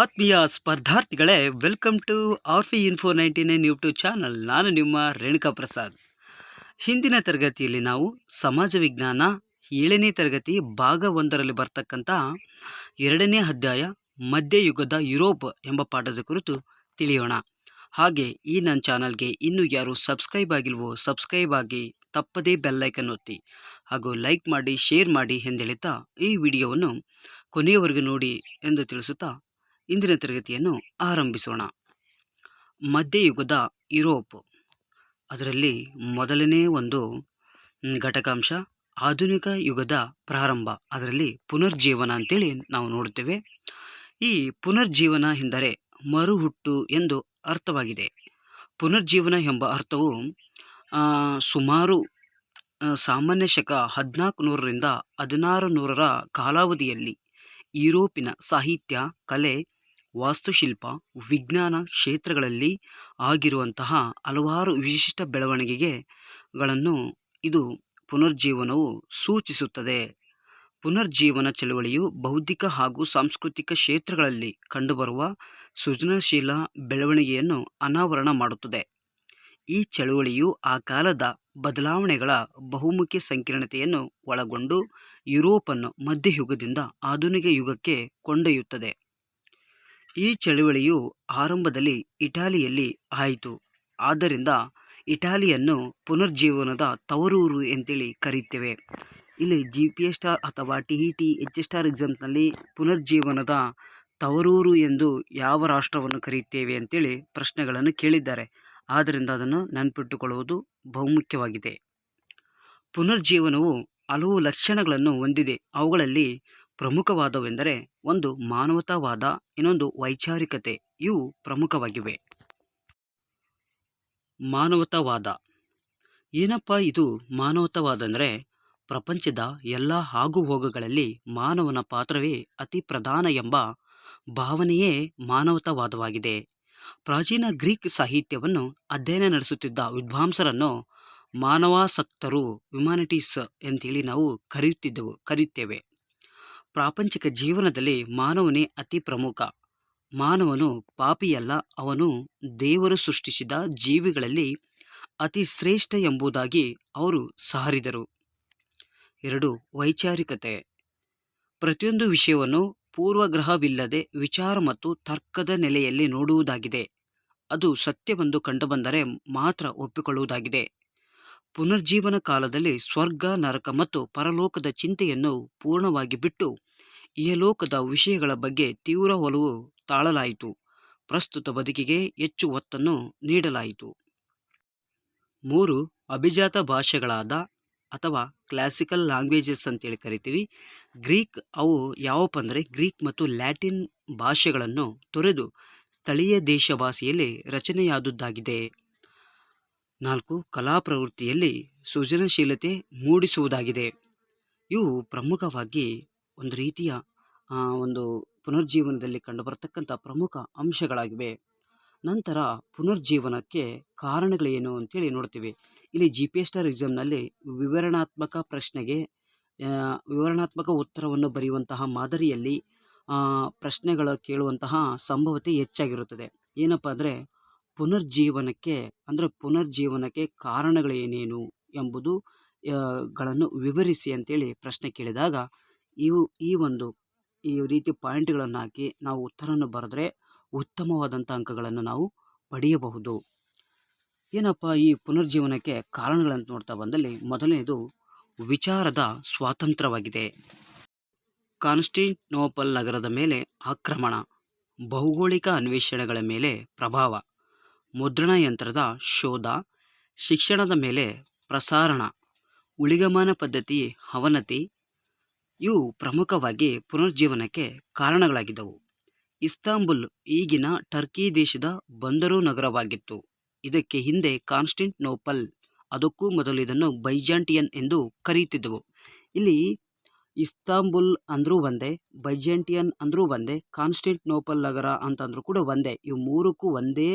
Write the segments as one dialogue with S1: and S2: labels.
S1: ಆತ್ಮೀಯ ಸ್ಪರ್ಧಾರ್ಥಿಗಳೇ welcome to ಆರ್ಫಿ info ninety nine YouTube channel ನಾನು ನಿಮ್ಮ ರೇಣುಕಾ ಪ್ರಸಾದ್. ಹಿಂದಿನ ತರಗತಿಯಲ್ಲಿ ನಾವು ಸಮಾಜ ವಿಜ್ಞಾನ ಏಳನೇ ತರಗತಿ ಭಾಗ ಒಂದರಲ್ಲಿ ಬರ್ತಕ್ಕಂಥ ಎರಡನೇ ಅಧ್ಯಾಯ ಮಧ್ಯಯುಗದ ಯುರೋಪ್ ಎಂಬ ಪಾಠದ ಕುರಿತು ತಿಳಿಯೋಣ. ಹಾಗೆ ಈ ನನ್ನ ಚಾನಲ್ಗೆ ಇನ್ನೂ ಯಾರು ಸಬ್ಸ್ಕ್ರೈಬ್ ಆಗಿಲ್ವೋ ಸಬ್ಸ್ಕ್ರೈಬ್ ಆಗಿ ತಪ್ಪದೇ ಬೆಲ್ಲೈಕನ್ ಒತ್ತಿ, ಹಾಗೂ ಲೈಕ್ ಮಾಡಿ ಶೇರ್ ಮಾಡಿ ಎಂದೇಳುತ್ತಾ ಈ ವಿಡಿಯೋವನ್ನು ಕೊನೆಯವರೆಗೂ ನೋಡಿ ಎಂದು ತಿಳಿಸುತ್ತಾ ಇಂದಿನ ತರಗತಿಯನ್ನು ಆರಂಭಿಸೋಣ. ಮಧ್ಯಯುಗದ ಯುರೋಪ್. ಅದರಲ್ಲಿ ಮೊದಲನೇ ಒಂದು ಘಟಕಾಂಶ ಆಧುನಿಕ ಯುಗದ ಪ್ರಾರಂಭ. ಅದರಲ್ಲಿ ಪುನರ್ಜೀವನ ಅಂತೇಳಿ ನಾವು ನೋಡುತ್ತೇವೆ. ಈ ಪುನರ್ಜೀವನ ಎಂದರೆ ಮರುಹುಟ್ಟು ಎಂದು ಅರ್ಥವಾಗಿದೆ. ಪುನರ್ಜೀವನ ಎಂಬ ಅರ್ಥವು ಸುಮಾರು ಸಾಮಾನ್ಯ ಶಕ ಹದಿನಾಲ್ಕು ನೂರರಿಂದ ಹದಿನಾರು ನೂರರ ಕಾಲಾವಧಿಯಲ್ಲಿ ಯುರೋಪಿನ ಸಾಹಿತ್ಯ, ಕಲೆ ವಾಸ್ತುಶಿಲ್ಪ, ವಿಜ್ಞಾನ ಕ್ಷೇತ್ರಗಳಲ್ಲಿ ಆಗಿರುವಂತಹ ಹಲವಾರು ವಿಶಿಷ್ಟ ಬೆಳವಣಿಗೆಗಳನ್ನು ಇದು ಪುನರ್ಜೀವನವು ಸೂಚಿಸುತ್ತದೆ. ಪುನರ್ಜೀವನ ಚಳವಳಿಯು ಬೌದ್ಧಿಕ ಹಾಗೂ ಸಾಂಸ್ಕೃತಿಕ ಕ್ಷೇತ್ರಗಳಲ್ಲಿ ಕಂಡುಬರುವ ಸೃಜನಶೀಲ ಬೆಳವಣಿಗೆಯನ್ನು ಅನಾವರಣ ಮಾಡುತ್ತದೆ. ಈ ಚಳುವಳಿಯು ಆ ಕಾಲದ ಬದಲಾವಣೆಗಳ ಬಹುಮುಖಿ ಸಂಕೀರ್ಣತೆಯನ್ನು ಒಳಗೊಂಡು ಯುರೋಪನ್ನು ಮಧ್ಯಯುಗದಿಂದ ಆಧುನಿಕ ಯುಗಕ್ಕೆ ಕೊಂಡೊಯ್ಯುತ್ತದೆ. ಈ ಚಳುವಳಿಯು ಆರಂಭದಲ್ಲಿ ಇಟಾಲಿಯಲ್ಲಿ ಆಯಿತು. ಆದ್ದರಿಂದ ಇಟಾಲಿಯನ್ನು ಪುನರ್ಜೀವನದ ತವರೂರು ಅಂತೇಳಿ ಕರೆಯುತ್ತೇವೆ. ಇಲ್ಲಿ ಜಿ ಪಿ ಎಸ್ ಸ್ಟಾರ್ ಅಥವಾ T E T H STR ಎಕ್ಸಾಮ್ಸ್ನಲ್ಲಿ ಪುನರ್ಜೀವನದ ತವರೂರು ಎಂದು ಯಾವ ರಾಷ್ಟ್ರವನ್ನು ಕರೆಯುತ್ತೇವೆ ಅಂತೇಳಿ ಪ್ರಶ್ನೆಗಳನ್ನು ಕೇಳಿದ್ದಾರೆ. ಆದ್ದರಿಂದ ಅದನ್ನು ನೆನಪಿಟ್ಟುಕೊಳ್ಳುವುದು ಬಹುಮುಖ್ಯವಾಗಿದೆ. ಪುನರ್ಜೀವನವು ಹಲವು ಲಕ್ಷಣಗಳನ್ನು ಹೊಂದಿದೆ. ಅವುಗಳಲ್ಲಿ ಪ್ರಮುಖವಾದವೆಂದರೆ ಒಂದು ಮಾನವತಾವಾದ, ಇನ್ನೊಂದು ವೈಚಾರಿಕತೆ, ಇವು ಪ್ರಮುಖವಾಗಿವೆ. ಮಾನವತಾವಾದ. ಏನಪ್ಪ ಇದು ಮಾನವತಾವಾದ ಅಂದರೆ ಪ್ರಪಂಚದ ಎಲ್ಲ ಆಗುಹೋಗುಗಳಲ್ಲಿ ಮಾನವನ ಪಾತ್ರವೇ ಅತಿ ಪ್ರಧಾನ ಎಂಬ ಭಾವನೆಯೇ ಮಾನವತಾವಾದವಾಗಿದೆ. ಪ್ರಾಚೀನ ಗ್ರೀಕ್ ಸಾಹಿತ್ಯವನ್ನು ಅಧ್ಯಯನ ನಡೆಸುತ್ತಿದ್ದ ವಿದ್ವಾಂಸರನ್ನು ಮಾನವಾಸಕ್ತರು ಹ್ಯುಮ್ಯಾನಿಟೀಸ್ ಅಂತೇಳಿ ನಾವು ಕರೆಯುತ್ತಿದ್ದೆವು, ಕರೆಯುತ್ತೇವೆ. ಪ್ರಾಪಂಚಿಕ ಜೀವನದಲ್ಲಿ ಮಾನವನೇ ಅತಿ ಪ್ರಮುಖ. ಮಾನವನು ಪಾಪಿಯಲ್ಲ, ಅವನು ದೇವರು ಸೃಷ್ಟಿಸಿದ ಜೀವಿಗಳಲ್ಲಿ ಅತಿ ಶ್ರೇಷ್ಠ ಎಂಬುದಾಗಿ ಅವರು ಸಹರಿದರು. ಎರಡು, ವೈಚಾರಿಕತೆ. ಪ್ರತಿಯೊಂದು ವಿಷಯವನ್ನು ಪೂರ್ವಗ್ರಹವಿಲ್ಲದೆ ವಿಚಾರ ಮತ್ತು ತರ್ಕದ ನೆಲೆಯಲ್ಲಿ ನೋಡುವುದಾಗಿದೆ. ಅದು ಸತ್ಯವೆಂದು ಕಂಡುಬಂದರೆ ಮಾತ್ರ ಒಪ್ಪಿಕೊಳ್ಳುವುದಾಗಿದೆ. ಪುನರ್ಜೀವನ ಕಾಲದಲ್ಲಿ ಸ್ವರ್ಗ, ನರಕ ಮತ್ತು ಪರಲೋಕದ ಚಿಂತೆಯನ್ನು ಪೂರ್ಣವಾಗಿ ಬಿಟ್ಟು ಈ ಲೋಕದ ವಿಷಯಗಳ ಬಗ್ಗೆ ತೀವ್ರ ಒಲವು ತಾಳಲಾಯಿತು. ಪ್ರಸ್ತುತ ಬದುಕಿಗೆ ಹೆಚ್ಚು ಒತ್ತನ್ನು ನೀಡಲಾಯಿತು. ಮೂರು, ಅಭಿಜಾತ ಭಾಷೆಗಳಾದ ಅಥವಾ ಕ್ಲಾಸಿಕಲ್ ಲ್ಯಾಂಗ್ವೇಜಸ್ ಅಂತೇಳಿ ಕರಿತೀವಿ. ಗ್ರೀಕ್, ಅವು ಯಾವಪ್ಪ ಅಂದರೆ ಗ್ರೀಕ್ ಮತ್ತು ಲ್ಯಾಟಿನ್ ಭಾಷೆಗಳನ್ನು ತೊರೆದು ಸ್ಥಳೀಯ ದೇಶ ಭಾಷೆಯಲ್ಲಿ ರಚನೆಯಾದುದಾಗಿದೆ ನಾಲ್ಕು ಕಲಾ ಪ್ರವೃತ್ತಿಯಲ್ಲಿ ಸೃಜನಶೀಲತೆ ಮೂಡಿಸುವುದಾಗಿದೆ. ಇವು ಪ್ರಮುಖವಾಗಿ ಒಂದು ರೀತಿಯ ಒಂದು ಪುನರ್ಜೀವನದಲ್ಲಿ ಕಂಡುಬರತಕ್ಕಂಥ ಪ್ರಮುಖ ಅಂಶಗಳಾಗಿವೆ. ನಂತರ ಪುನರ್ಜೀವನಕ್ಕೆ ಕಾರಣಗಳೇನು ಅಂತೇಳಿ ನೋಡ್ತೀವಿ. ಇಲ್ಲಿ ಜಿ ಪಿ ಎಸ್ಟಾರ್ ಸ್ಟಾರ್ ಎಕ್ಸಾಮ್ನಲ್ಲಿ ವಿವರಣಾತ್ಮಕ ಪ್ರಶ್ನೆಗೆ ವಿವರಣಾತ್ಮಕ ಉತ್ತರವನ್ನು ಬರೆಯುವಂತಹ ಮಾದರಿಯಲ್ಲಿ ಪ್ರಶ್ನೆಗಳ ಕೇಳುವಂತಹ ಸಂಭವತೆ ಹೆಚ್ಚಾಗಿರುತ್ತದೆ. ಏನಪ್ಪ ಅಂದರೆ ಪುನರ್ಜೀವನಕ್ಕೆ, ಅಂದರೆ ಪುನರ್ಜೀವನಕ್ಕೆ ಕಾರಣಗಳೇನೇನು ಎಂಬುದು ಗಳನ್ನು ವಿವರಿಸಿ ಅಂತೇಳಿ ಪ್ರಶ್ನೆ ಕೇಳಿದಾಗ, ಇವು, ಈ ಒಂದು, ಈ ರೀತಿ ಪಾಯಿಂಟ್ಗಳನ್ನು ಹಾಕಿ ನಾವು ಉತ್ತರವನ್ನು ಬರೆದ್ರೆ ಉತ್ತಮವಾದಂಥ ಅಂಕಗಳನ್ನು ನಾವು ಪಡೆಯಬಹುದು. ಏನಪ್ಪ ಈ ಪುನರ್ಜೀವನಕ್ಕೆ ಕಾರಣಗಳಂತ ನೋಡ್ತಾ ಬಂದಲ್ಲಿ ಮೊದಲನೇದು ವಿಚಾರದ ಸ್ವಾತಂತ್ರ್ಯವಾಗಿದೆ. ಕಾನ್ಸ್ಟಿಂಟ್ನೋಪಲ್ ನಗರದ ಮೇಲೆ ಆಕ್ರಮಣ, ಭೌಗೋಳಿಕ ಅನ್ವೇಷಣೆಗಳ ಮೇಲೆ ಪ್ರಭಾವ. ಮುದ್ರಣ ಯಂತ್ರದ ಶೋಧ, ಶಿಕ್ಷಣದ ಮೇಲೆ ಪ್ರಸಾರಣ, ಉಳಿಗಮಾನ ಪದ್ಧತಿ ಅವನತಿ ಇವು ಪ್ರಮುಖವಾಗಿ ಪುನರುಜ್ಜೀವನಕ್ಕೆ ಕಾರಣಗಳಾಗಿದ್ದವು. ಇಸ್ತಾಂಬುಲ್ ಈಗಿನ ಟರ್ಕಿ ದೇಶದ ಬಂದರು ನಗರವಾಗಿತ್ತು. ಇದಕ್ಕೆ ಹಿಂದೆ ಕಾನ್ಸ್ಟಿಂಟ್ನೋಪಲ್, ಅದಕ್ಕೂ ಮೊದಲು ಇದನ್ನು ಬೈಜಾಂಟಿಯನ್ ಎಂದು ಕರೆಯುತ್ತಿದ್ದವು. ಇಲ್ಲಿ ಇಸ್ತಾಂಬುಲ್ ಅಂದರೂ ಒಂದೇ, ಬೈಜಾಂಟಿಯನ್ ಅಂದರೂ ಒಂದೇ, ಕಾನ್ಸ್ಟಿಂಟ್ನೋಪಲ್ ನಗರ ಅಂತಂದ್ರೂ ಕೂಡ ಒಂದೇ. ಇವು ಮೂರಕ್ಕೂ ಒಂದೇ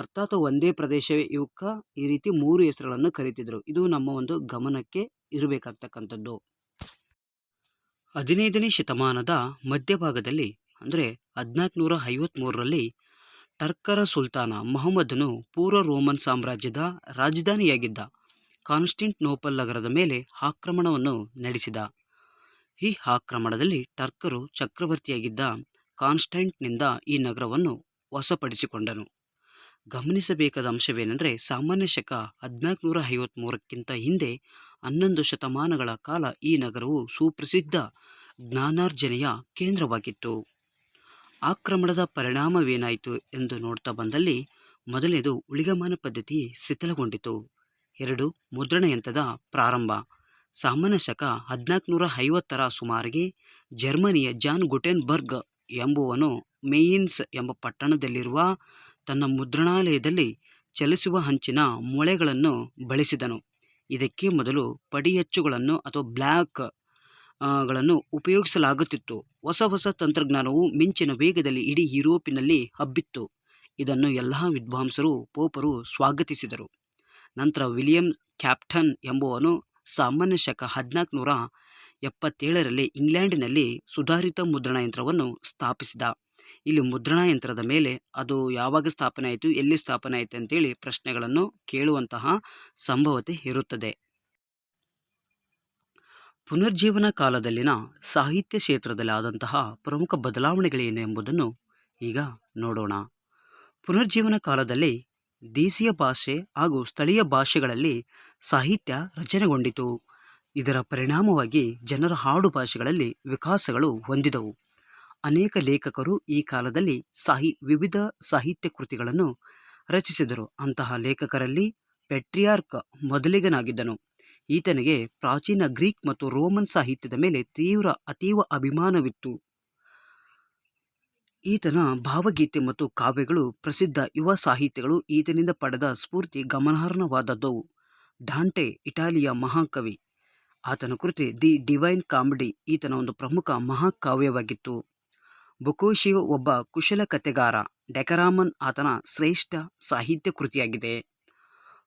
S1: ಅರ್ಥಾತ್ ಒಂದೇ ಪ್ರದೇಶವೇ ಇವಕ್ಕ ಈ ರೀತಿ ಮೂರು ಹೆಸರುಗಳನ್ನು ಕರೀತಿದ್ರು. ಇದು ನಮ್ಮ ಒಂದು ಗಮನಕ್ಕೆ ಇರಬೇಕಾಗ್ತಕ್ಕಂಥದ್ದು. ಹದಿನೈದನೇ ಶತಮಾನದ ಮಧ್ಯಭಾಗದಲ್ಲಿ, ಅಂದರೆ ಹದಿನಾಲ್ಕುನೂರ ಐವತ್ತ್ಮೂರರಲ್ಲಿ ಟರ್ಕರ ಸುಲ್ತಾನ ಮೊಹಮ್ಮದ್ನು ಪೂರ್ವ ರೋಮನ್ ಸಾಮ್ರಾಜ್ಯದ ರಾಜಧಾನಿಯಾಗಿದ್ದ ಕಾನ್ಸ್ಟಂಟಿನೋಪಲ್ ನಗರದ ಮೇಲೆ ಆಕ್ರಮಣವನ್ನು ನಡೆಸಿದ. ಈ ಆಕ್ರಮಣದಲ್ಲಿ ಟರ್ಕರು ಚಕ್ರವರ್ತಿಯಾಗಿದ್ದ ಕಾನ್ಸ್ಟೆಂಟ್ನಿಂದ ಈ ನಗರವನ್ನು ವಶಪಡಿಸಿಕೊಂಡನು. ಗಮನಿಸಬೇಕಾದ ಅಂಶವೇನೆಂದರೆ ಸಾಮಾನ್ಯ ಶಕ ಹದಿನಾಲ್ಕುನೂರ ಐವತ್ತ್ಮೂರಕ್ಕಿಂತ ಹಿಂದೆ ಹನ್ನೊಂದು ಶತಮಾನಗಳ ಕಾಲ ಈ ನಗರವು ಸುಪ್ರಸಿದ್ಧ ಜ್ಞಾನಾರ್ಜನೆಯ ಕೇಂದ್ರವಾಗಿತ್ತು. ಆಕ್ರಮಣದ ಪರಿಣಾಮವೇನಾಯಿತು ಎಂದು ನೋಡ್ತಾ ಬಂದಲ್ಲಿ ಮೊದಲನೇದು ಉಳಿಗಮಾನ ಪದ್ಧತಿ ಶಿಥಿಲಗೊಂಡಿತು. ಎರಡು, ಮುದ್ರಣ ಯಂತ್ರದ ಪ್ರಾರಂಭ. ಸಾಮಾನ್ಯ ಶಕ ಹದಿನಾಲ್ಕುನೂರ ಐವತ್ತರ ಸುಮಾರಿಗೆ ಜರ್ಮನಿಯ ಜಾನ್ ಗುಟೆನ್ಬರ್ಗ್ ಎಂಬುವನು ಮೇಯಿನ್ಸ್ ಎಂಬ ಪಟ್ಟಣದಲ್ಲಿರುವ ತನ್ನ ಮುದ್ರಣಾಲಯದಲ್ಲಿ ಚಲಿಸುವ ಹಂಚಿನ ಮೊಳೆಗಳನ್ನು ಬಳಸಿದನು. ಇದಕ್ಕೆ ಮೊದಲು ಪಡಿಯಚ್ಚುಗಳನ್ನು ಅಥವಾ ಬ್ಲ್ಯಾಕ್ಗಳನ್ನು ಉಪಯೋಗಿಸಲಾಗುತ್ತಿತ್ತು. ಹೊಸ ಹೊಸ ತಂತ್ರಜ್ಞಾನವು ಮಿಂಚಿನ ವೇಗದಲ್ಲಿ ಇಡೀ ಯುರೋಪಿನಲ್ಲಿ ಹಬ್ಬಿತ್ತು. ಇದನ್ನು ಎಲ್ಲ ವಿದ್ವಾಂಸರು, ಪೋಪರು ಸ್ವಾಗತಿಸಿದರು. ನಂತರ ವಿಲಿಯಂ ಕ್ಯಾಪ್ಟನ್ ಎಂಬುವನು ಸಾಮಾನ್ಯ ಶಕ ಹದಿನಾಲ್ಕುನೂರ ಎಪ್ಪತ್ತೇಳರಲ್ಲಿ ಇಂಗ್ಲೆಂಡಿನಲ್ಲಿ ಸುಧಾರಿತ ಮುದ್ರಣ ಯಂತ್ರವನ್ನು ಸ್ಥಾಪಿಸಿದ. ಇಲ್ಲಿ ಮುದ್ರಣ ಯಂತ್ರದ ಮೇಲೆ ಅದು ಯಾವಾಗ ಸ್ಥಾಪನೆ ಆಯಿತು, ಎಲ್ಲಿ ಸ್ಥಾಪನೆ ಆಯಿತು ಅಂತೇಳಿ ಪ್ರಶ್ನೆಗಳನ್ನು ಕೇಳುವಂತಹ ಸಂಭವತೆ ಇರುತ್ತದೆ. ಪುನರ್ಜೀವನ ಕಾಲದಲ್ಲಿನ ಸಾಹಿತ್ಯ ಕ್ಷೇತ್ರದಲ್ಲಿ ಆದಂತಹ ಪ್ರಮುಖ ಬದಲಾವಣೆಗಳೇನು ಎಂಬುದನ್ನು ಈಗ ನೋಡೋಣ. ಪುನರ್ಜೀವನ ಕಾಲದಲ್ಲಿ ದೇಶೀಯ ಭಾಷೆ ಹಾಗೂ ಸ್ಥಳೀಯ ಭಾಷೆಗಳಲ್ಲಿ ಸಾಹಿತ್ಯ ರಚನೆಗೊಂಡಿತು. ಇದರ ಪರಿಣಾಮವಾಗಿ ಜನರ ಹಾಡು ಭಾಷೆಗಳಲ್ಲಿ ವಿಕಾಸಗಳು ಹೊಂದಿದವು. ಅನೇಕ ಲೇಖಕರು ಈ ಕಾಲದಲ್ಲಿ ಸಾಹಿ, ವಿವಿಧ ಸಾಹಿತ್ಯ ಕೃತಿಗಳನ್ನು ರಚಿಸಿದರು. ಅಂತಹ ಲೇಖಕರಲ್ಲಿ ಪೆಟ್ರಿಯಾರ್ಕ್ ಮೊದಲಿಗನಾಗಿದ್ದನು. ಈತನಿಗೆ ಪ್ರಾಚೀನ ಗ್ರೀಕ್ ಮತ್ತು ರೋಮನ್ ಸಾಹಿತ್ಯದ ಮೇಲೆ ತೀವ್ರ, ಅತೀವ ಅಭಿಮಾನವಿತ್ತು. ಈತನ ಭಾವಗೀತೆ ಮತ್ತು ಕಾವ್ಯಗಳು ಪ್ರಸಿದ್ಧ ಯುವ ಸಾಹಿತ್ಯಗಳು ಈತನಿಂದ ಪಡೆದ ಸ್ಫೂರ್ತಿ ಗಮನಾರ್ಹವಾದದ್ದವು ಡಾಂಟೆ, ಇಟಾಲಿಯ ಮಹಾಕವಿ. ಆತನ ಕೃತಿ ದಿ ಡಿವೈನ್ ಕಾಮಿಡಿ ಈತನ ಒಂದು ಪ್ರಮುಖ ಮಹಾಕಾವ್ಯವಾಗಿತ್ತು. ಬೊಕೋಶಿಯೋ ಒಬ್ಬ ಕುಶಲ ಕತೆಗಾರ, ಡೆಕರಾಮನ್ ಆತನ ಶ್ರೇಷ್ಠ ಸಾಹಿತ್ಯ ಕೃತಿಯಾಗಿದೆ.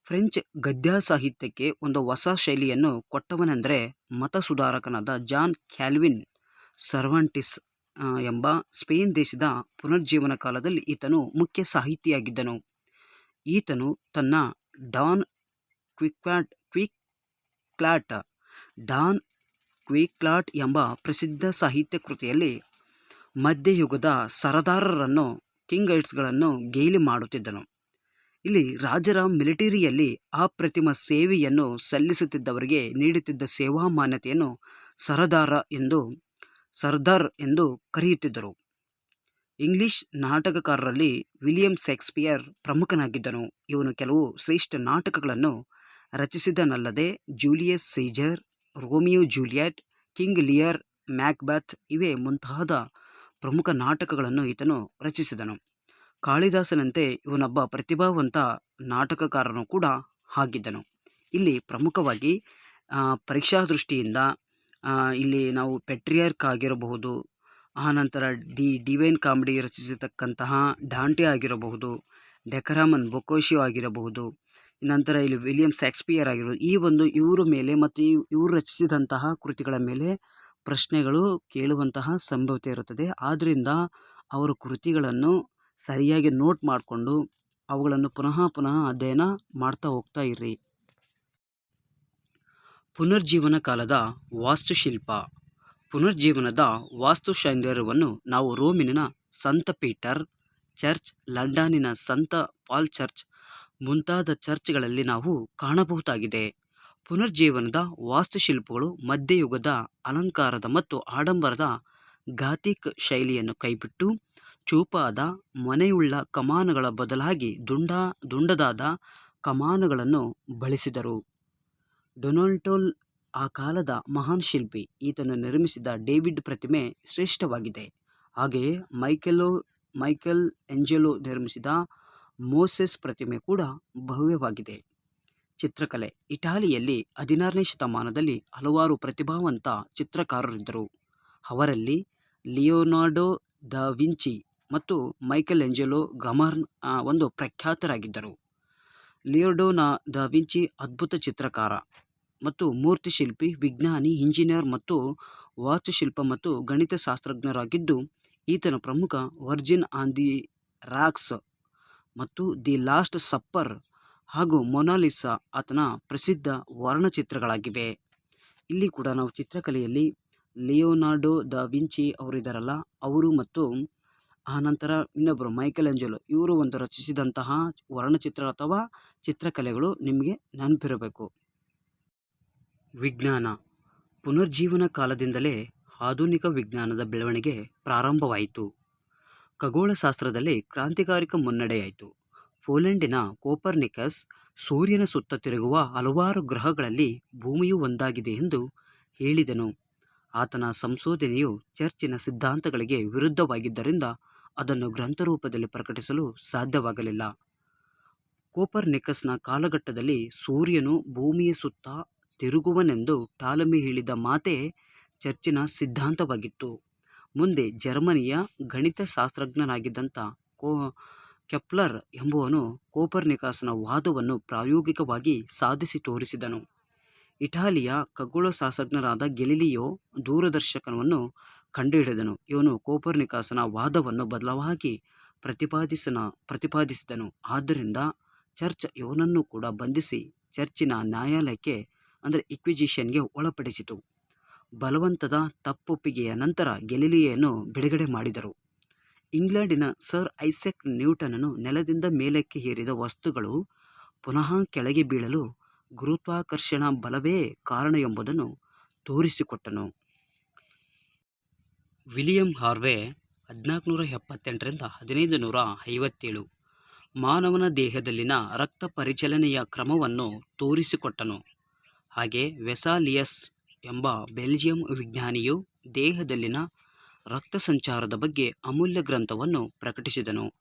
S1: ಫ್ರೆಂಚ್ ಗದ್ಯ ಸಾಹಿತ್ಯಕ್ಕೆ ಒಂದು ಹೊಸ ಶೈಲಿಯನ್ನು ಕೊಟ್ಟವನೆಂದರೆ ಮತ ಸುಧಾರಕನಾದ ಜಾನ್ ಕ್ಯಾಲ್ವಿನ್ ಸರ್ವಾಂಟಿಸ್ ಎಂಬ ಸ್ಪೇನ್ ದೇಶದ ಪುನರ್ಜೀವನ ಕಾಲದಲ್ಲಿ ಈತನು ಮುಖ್ಯ ಸಾಹಿತಿಯಾಗಿದ್ದನು. ಈತನು ತನ್ನ ಡಾನ್ ಕ್ವಿಕ್ವಾಟ್ ಕ್ವಿಕ್ಲಾಟ್, ಡಾನ್ ಕ್ವಿಕ್ಲಾಟ್ ಎಂಬ ಪ್ರಸಿದ್ಧ ಸಾಹಿತ್ಯ ಕೃತಿಯಲ್ಲಿ ಮಧ್ಯಯುಗದ ಸರದಾರರನ್ನು ಕಿಂಗೈಟ್ಸ್ಗಳನ್ನು ಗೇಲಿ ಮಾಡುತ್ತಿದ್ದನು. ಇಲ್ಲಿ ರಾಜರ ಮಿಲಿಟರಿಯಲ್ಲಿ ಅಪ್ರತಿಮ ಸೇವೆಯನ್ನು ಸಲ್ಲಿಸುತ್ತಿದ್ದವರಿಗೆ ನೀಡುತ್ತಿದ್ದ ಸೇವಾ ಮಾನ್ಯತೆಯನ್ನು ಸರದಾರ ಎಂದು, ಸರ್ದಾರ್ ಎಂದು ಕರೆಯುತ್ತಿದ್ದರು. ಇಂಗ್ಲಿಷ್ ನಾಟಕಕಾರರಲ್ಲಿ ವಿಲಿಯಂ ಶೇಕ್ಸ್ಪಿಯರ್ ಪ್ರಮುಖನಾಗಿದ್ದನು. ಇವನು ಕೆಲವು ಶ್ರೇಷ್ಠ ನಾಟಕಗಳನ್ನು ರಚಿಸಿದನಲ್ಲದೆ, Julius Caesar, Romeo Juliet, King Lear, Macbeth ಇವೇ ಮುಂತಾದ ಪ್ರಮುಖ ನಾಟಕಗಳನ್ನು ಈತನು ರಚಿಸಿದನು. ಕಾಳಿದಾಸನಂತೆ ಇವನೊಬ್ಬ ಪ್ರತಿಭಾವಂತ ನಾಟಕಕಾರನು ಕೂಡ ಆಗಿದ್ದನು. ಇಲ್ಲಿ ಪ್ರಮುಖವಾಗಿ ಪರೀಕ್ಷಾ ದೃಷ್ಟಿಯಿಂದ ಇಲ್ಲಿ ನಾವು ಪೆಟ್ರಿಯಾರ್ಕ್ ಆಗಿರಬಹುದು ಆನಂತರ ದಿ ಡಿವೈನ್ ಕಾಮಿಡಿ ರಚಿಸತಕ್ಕಂತಹ ಡಾಂಟೆ ಆಗಿರಬಹುದು, ಡೆಕರಾಮನ್ ಬೊಕೋಶಿಯೋ ಆಗಿರಬಹುದು, ನಂತರ ಇಲ್ಲಿ ವಿಲಿಯಮ್ ಸ್ಯಾಕ್ಸ್ಪಿಯರ್ ಆಗಿರ್ಬೋದು ಈ ಒಂದು ಇವರ ಮೇಲೆ ಮತ್ತು ಇವರು ರಚಿಸಿದಂತಹ ಕೃತಿಗಳ ಮೇಲೆ ಪ್ರಶ್ನೆಗಳು ಕೇಳುವಂತಹ ಸಂಭವತೆ ಇರುತ್ತದೆ. ಆದ್ದರಿಂದ ಅವರ ಕೃತಿಗಳನ್ನು ಸರಿಯಾಗಿ ನೋಟ್ ಮಾಡಿಕೊಂಡು ಅವುಗಳನ್ನು ಪುನಃ ಪುನಃ ಅಧ್ಯಯನ ಮಾಡ್ತಾ ಹೋಗ್ತಾ ಇರ್ರಿ. ಪುನರ್ಜೀವನ ಕಾಲದ ವಾಸ್ತುಶಿಲ್ಪ. ಪುನರ್ಜೀವನದ ವಾಸ್ತು ಸೌಂದರ್ಯವನ್ನು ನಾವು ರೋಮಿನ ಸಂತ ಪೀಟರ್, ಚರ್ಚ್, ಲಂಡನ್ನಿನ ಸಂತ ಪಾಲ್ ಚರ್ಚ್ ಮುಂತಾದ ಚರ್ಚ್ಗಳಲ್ಲಿ ನಾವು ಕಾಣಬಹುದಾಗಿದೆ. ಪುನರ್ಜೀವನದ ವಾಸ್ತುಶಿಲ್ಪಗಳು, ಮಧ್ಯಯುಗದ ಅಲಂಕಾರದ ಮತ್ತು ಆಡಂಬರದ ಗಾಥಿಕ್ ಶೈಲಿಯನ್ನು ಕೈಬಿಟ್ಟು, ಚೂಪಾದ ಮನೆಯುಳ್ಳ ಕಮಾನುಗಳ ಬದಲಾಗಿ ದುಂಡ, ದುಂಡದಾದ ಕಮಾನುಗಳನ್ನು ಬಳಸಿದರು. ಡೊನಾಲ್ಟೋಲ್ ಆ ಕಾಲದ ಮಹಾನ್ ಶಿಲ್ಪಿ. ಈತನು ನಿರ್ಮಿಸಿದ ಡೇವಿಡ್ ಪ್ರತಿಮೆ ಶ್ರೇಷ್ಠವಾಗಿದೆ. ಹಾಗೆಯೇ ಮೈಕೆಲೋ, ಮೈಕೆಲ್ ಎಂಜೆಲೋ ನಿರ್ಮಿಸಿದ ಮೋಸೆಸ್ ಪ್ರತಿಮೆ ಕೂಡ ಭವ್ಯವಾಗಿದೆ. ಚಿತ್ರಕಲೆ. ಇಟಾಲಿಯಲ್ಲಿ ಹದಿನಾರನೇ ಶತಮಾನದಲ್ಲಿ ಹಲವಾರು ಪ್ರತಿಭಾವಂತ ಚಿತ್ರಕಾರರಿದ್ದರು. ಅವರಲ್ಲಿ ಲಿಯೋನಾರ್ಡೋ ದ ವಿಂಚಿ ಮತ್ತು ಮೈಕೆಲ್ ಎಂಜೆಲೋ ಗಮರ್ನ್ ಒಂದು ಪ್ರಖ್ಯಾತರಾಗಿದ್ದರು. ಲಿಯೋಡೋನ ದ ವಿಂಚಿ ಅದ್ಭುತ ಚಿತ್ರಕಾರ ಮತ್ತು ಮೂರ್ತಿಶಿಲ್ಪಿ, ವಿಜ್ಞಾನಿ, ಇಂಜಿನಿಯರ್ ಮತ್ತು ವಾಸ್ತುಶಿಲ್ಪ ಮತ್ತು ಗಣಿತಶಾಸ್ತ್ರಜ್ಞರಾಗಿದ್ದು, ಈತನ ಪ್ರಮುಖ ವರ್ಜಿನ್ ಆನ್ ದಿ ರಾಕ್ಸ್ ಮತ್ತು ದಿ ಲಾಸ್ಟ್ ಸಪ್ಪರ್ ಹಾಗೂ ಮೊನಾಲಿಸಾ ಆತನ ಪ್ರಸಿದ್ಧ ವರ್ಣಚಿತ್ರಗಳಾಗಿವೆ. ಇಲ್ಲಿ ಕೂಡ ನಾವು ಚಿತ್ರಕಲೆಯಲ್ಲಿ ಲಿಯೋನಾರ್ಡೋ ದ ವಿಂಚಿ ಅವರಿದ್ದಾರಲ್ಲ ಅವರು ಮತ್ತು ಆನಂತರ ಇನ್ನೊಬ್ಬರು ಮೈಕೆಲ್ ಆಂಜಲೋ ಇವರು ಒಂದು ರಚಿಸಿದಂತಹ ವರ್ಣಚಿತ್ರ ಅಥವಾ ಚಿತ್ರಕಲೆಗಳು ನಿಮಗೆ ನೆನಪಿರಬೇಕು. ವಿಜ್ಞಾನ. ಪುನರ್ಜೀವನ ಕಾಲದಿಂದಲೇ ಆಧುನಿಕ ವಿಜ್ಞಾನದ ಬೆಳವಣಿಗೆ ಪ್ರಾರಂಭವಾಯಿತು. ಖಗೋಳಶಾಸ್ತ್ರದಲ್ಲಿ ಕ್ರಾಂತಿಕಾರಿಕ ಮುನ್ನಡೆಯಾಯಿತು. ಪೋಲೆಂಡಿನ ಕೋಪರ್ನಿಕಸ್ ಸೂರ್ಯನ ಸುತ್ತ ತಿರುಗುವ ಹಲವಾರು ಗ್ರಹಗಳಲ್ಲಿ ಭೂಮಿಯೂ ಒಂದಾಗಿದೆ ಎಂದು ಹೇಳಿದನು. ಆತನ ಸಂಶೋಧನೆಯು ಚರ್ಚಿನ ಸಿದ್ಧಾಂತಗಳಿಗೆ ವಿರುದ್ಧವಾಗಿದ್ದರಿಂದ ಅದನ್ನು ಗ್ರಂಥರೂಪದಲ್ಲಿ ಪ್ರಕಟಿಸಲು ಸಾಧ್ಯವಾಗಲಿಲ್ಲ. ಕೋಪರ್ನಿಕಸ್ನ ಕಾಲಘಟ್ಟದಲ್ಲಿ ಸೂರ್ಯನು ಭೂಮಿಯ ಸುತ್ತ ತಿರುಗುವನೆಂದು ಟಾಲಮಿ ಹೇಳಿದ ಮಾತೇ ಚರ್ಚಿನ ಸಿದ್ಧಾಂತವಾಗಿತ್ತು. ಮುಂದೆ ಜರ್ಮನಿಯ ಗಣಿತಶಾಸ್ತ್ರಜ್ಞನಾಗಿದ್ದಂಥ ಕೋ ಕೆಪ್ಲರ್ ಎಂಬುವನು ಕೋಪರ್ನಿಕಾಸನ ವಾದವನ್ನು ಪ್ರಾಯೋಗಿಕವಾಗಿ ಸಾಧಿಸಿ ತೋರಿಸಿದನು. ಇಟಾಲಿಯ ಖಗೋಳಶಾಸ್ತ್ರಜ್ಞರಾದ ಗೆಲಿಲಿಯೋ ದೂರದರ್ಶಕವನ್ನು ಕಂಡುಹಿಡಿದನು. ಇವನು ಕೋಪರ್ನಿಕಾಸನ ವಾದವನ್ನು ಪ್ರತಿಪಾದಿಸನ, ಪ್ರತಿಪಾದಿಸಿದನು. ಆದ್ದರಿಂದ ಚರ್ಚ್ ಇವನನ್ನು ಕೂಡ ಬಂಧಿಸಿ ಚರ್ಚಿನ ನ್ಯಾಯಾಲಯಕ್ಕೆ, ಅಂದರೆ ಇಕ್ವಿಜಿಷನ್ಗೆ ಒಳಪಡಿಸಿತು. ಬಲವಂತದ ತಪ್ಪೊಪ್ಪಿಗೆಯ ನಂತರ ಗೆಲಿಲಿಯನ್ನು ಬಿಡುಗಡೆ ಮಾಡಿದರು. ಇಂಗ್ಲೆಂಡಿನ ಸರ್ ಐಸೆಕ್ ನ್ಯೂಟನನು ನೆಲದಿಂದ ಮೇಲಕ್ಕೆ ಹೇರಿದ ವಸ್ತುಗಳು ಪುನಃ ಕೆಳಗೆ ಬೀಳಲು ಗುರುತ್ವಾಕರ್ಷಣ ಬಲವೇ ಕಾರಣ ಎಂಬುದನ್ನು ತೋರಿಸಿಕೊಟ್ಟನು. ವಿಲಿಯಂ ಹಾರ್ವೆ ಹದಿನಾಲ್ಕುನೂರ ಎಪ್ಪತ್ತೆಂಟರಿಂದ ಹದಿನೈದು ನೂರ ಐವತ್ತೇಳು ಮಾನವನ ದೇಹದಲ್ಲಿನ ರಕ್ತ ಪರಿಚಲನೆಯ ಕ್ರಮವನ್ನು ತೋರಿಸಿಕೊಟ್ಟನು. ಹಾಗೆ ವೆಸಾಲಿಯಸ್ ಎಂಬ ಬೆಲ್ಜಿಯಂ ವಿಜ್ಞಾನಿಯು ದೇಹದಲ್ಲಿನ ರಕ್ತ ಸಂಚಾರದ ಬಗ್ಗೆ ಅಮೂಲ್ಯ ಗ್ರಂಥವನ್ನು ಪ್ರಕಟಿಸಿದನು.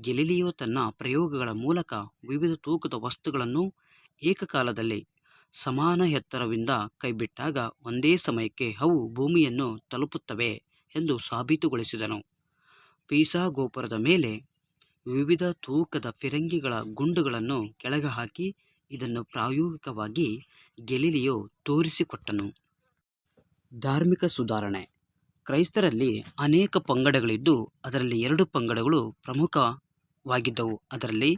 S1: ಗೆಲಿಲಿಯೋ ತನ್ನ ಪ್ರಯೋಗಗಳ ಮೂಲಕ ವಿವಿಧ ತೂಕದ ವಸ್ತುಗಳನ್ನು ಏಕಕಾಲದಲ್ಲಿ ಸಮಾನ ಎತ್ತರದಿಂದ ಕೈಬಿಟ್ಟಾಗ ಒಂದೇ ಸಮಯಕ್ಕೆ ಅವು ಭೂಮಿಯನ್ನು ತಲುಪುತ್ತವೆ ಎಂದು ಸಾಬೀತುಗೊಳಿಸಿದನು. ಪೀಸಾ ಗೋಪುರದ ಮೇಲೆ ವಿವಿಧ ತೂಕದ ಫಿರಂಗಿಗಳ ಗುಂಡುಗಳನ್ನು ಕೆಳಗೆ ಹಾಕಿ ಇದನ್ನು ಪ್ರಾಯೋಗಿಕವಾಗಿ ಗೆಲಿಲಿಯೋ ತೋರಿಸಿಕೊಟ್ಟನು. ಧಾರ್ಮಿಕ ಸುಧಾರಣೆ. ಕ್ರೈಸ್ತರಲ್ಲಿ ಅನೇಕ ಪಂಗಡಗಳಿದ್ದು, ಅದರಲ್ಲಿ ಎರಡು ಪಂಗಡಗಳು ಪ್ರಮುಖವಾಗಿದ್ದವು. ಅದರಲ್ಲಿ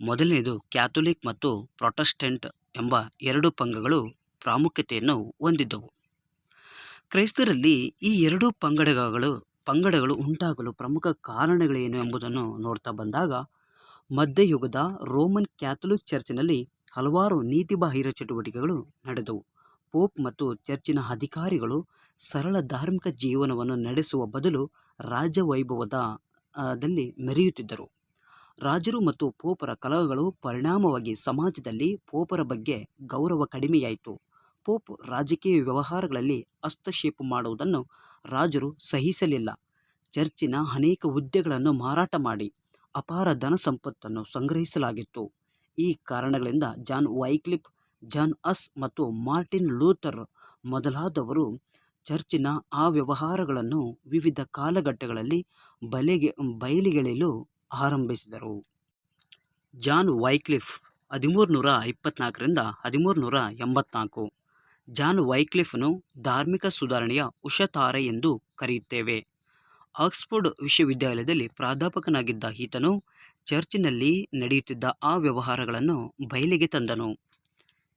S1: ಮೊದಲನೆಯದು ಕ್ಯಾಥೋಲಿಕ್ ಮತ್ತು ಪ್ರೊಟೆಸ್ಟೆಂಟ್ ಎಂಬ ಎರಡು ಪಂಗಡಗಳು ಪ್ರಾಮುಖ್ಯತೆಯನ್ನು ಹೊಂದಿದ್ದವು. ಕ್ರೈಸ್ತರಲ್ಲಿ ಈ ಎರಡು ಪಂಗಡಗಳು ಪಂಗಡಗಳು ಉಂಟಾಗಲು ಪ್ರಮುಖ ಕಾರಣಗಳೇನು ಎಂಬುದನ್ನು ನೋಡ್ತಾ ಬಂದಾಗ, ಮಧ್ಯಯುಗದ ರೋಮನ್ ಕ್ಯಾಥೋಲಿಕ್ ಚರ್ಚಿನಲ್ಲಿ ಹಲವಾರು ನೀತಿಬಾಹಿರ ಚಟುವಟಿಕೆಗಳು ನಡೆದವು. ಪೋಪ್ ಮತ್ತು ಚರ್ಚಿನ ಅಧಿಕಾರಿಗಳು ಸರಳ ಧಾರ್ಮಿಕ ಜೀವನವನ್ನು ನಡೆಸುವ ಬದಲು ರಾಜವೈಭವದ ದಲ್ಲಿ ಮೆರೆಯುತ್ತಿದ್ದರು. ರಾಜರು ಮತ್ತು ಪೋಪರ ಕಲಹಗಳು ಪರಿಣಾಮವಾಗಿ ಸಮಾಜದಲ್ಲಿ ಪೋಪರ ಬಗ್ಗೆ ಗೌರವ ಕಡಿಮೆಯಾಯಿತು. ಪೋಪ್ ರಾಜಕೀಯ ವ್ಯವಹಾರಗಳಲ್ಲಿ ಹಸ್ತಕ್ಷೇಪ ಮಾಡುವುದನ್ನು ರಾಜರು ಸಹಿಸಲಿಲ್ಲ. ಚರ್ಚಿನ ಅನೇಕ ಹುದ್ದೆಗಳನ್ನು ಮಾರಾಟ ಮಾಡಿ ಅಪಾರ ಧನ ಸಂಪತ್ತನ್ನು ಸಂಗ್ರಹಿಸಲಾಗಿತ್ತು. ಈ ಕಾರಣಗಳಿಂದ ಜಾನ್ ವೈಕ್ಲಿಪ್ ಜಾನ್ ಅಸ್ ಮತ್ತು ಮಾರ್ಟಿನ್ ಲೂಥರ್ ಮೊದಲಾದವರು ಚರ್ಚಿನ ಆ ವ್ಯವಹಾರಗಳನ್ನು ವಿವಿಧ ಕಾಲಘಟ್ಟಗಳಲ್ಲಿ ಬಲೆಗೆ, ಬಯಲಿಗೆಳೆಯಲು ಆರಂಭಿಸಿದರು. ಜಾನ್ ವೈಕ್ಲಿಫ್ ಹದಿಮೂರು ನೂರ ಇಪ್ಪತ್ನಾಲ್ಕರಿಂದ ಹದಿಮೂರು ನೂರ ಎಂಬತ್ನಾಲ್ಕು. ಜಾನ್ ವೈಕ್ಲಿಫ್ನು ಧಾರ್ಮಿಕ ಸುಧಾರಣೆಯ ಉಷತಾರೆ ಎಂದು ಕರೆಯುತ್ತೇವೆ. ಆಕ್ಸ್ಫೋರ್ಡ್ ವಿಶ್ವವಿದ್ಯಾಲಯದಲ್ಲಿ ಪ್ರಾಧ್ಯಾಪಕನಾಗಿದ್ದ ಈತನು ಚರ್ಚಿನಲ್ಲಿ ನಡೆಯುತ್ತಿದ್ದ ಆ ವ್ಯವಹಾರಗಳನ್ನು ಬಯಲಿಗೆ ತಂದನು.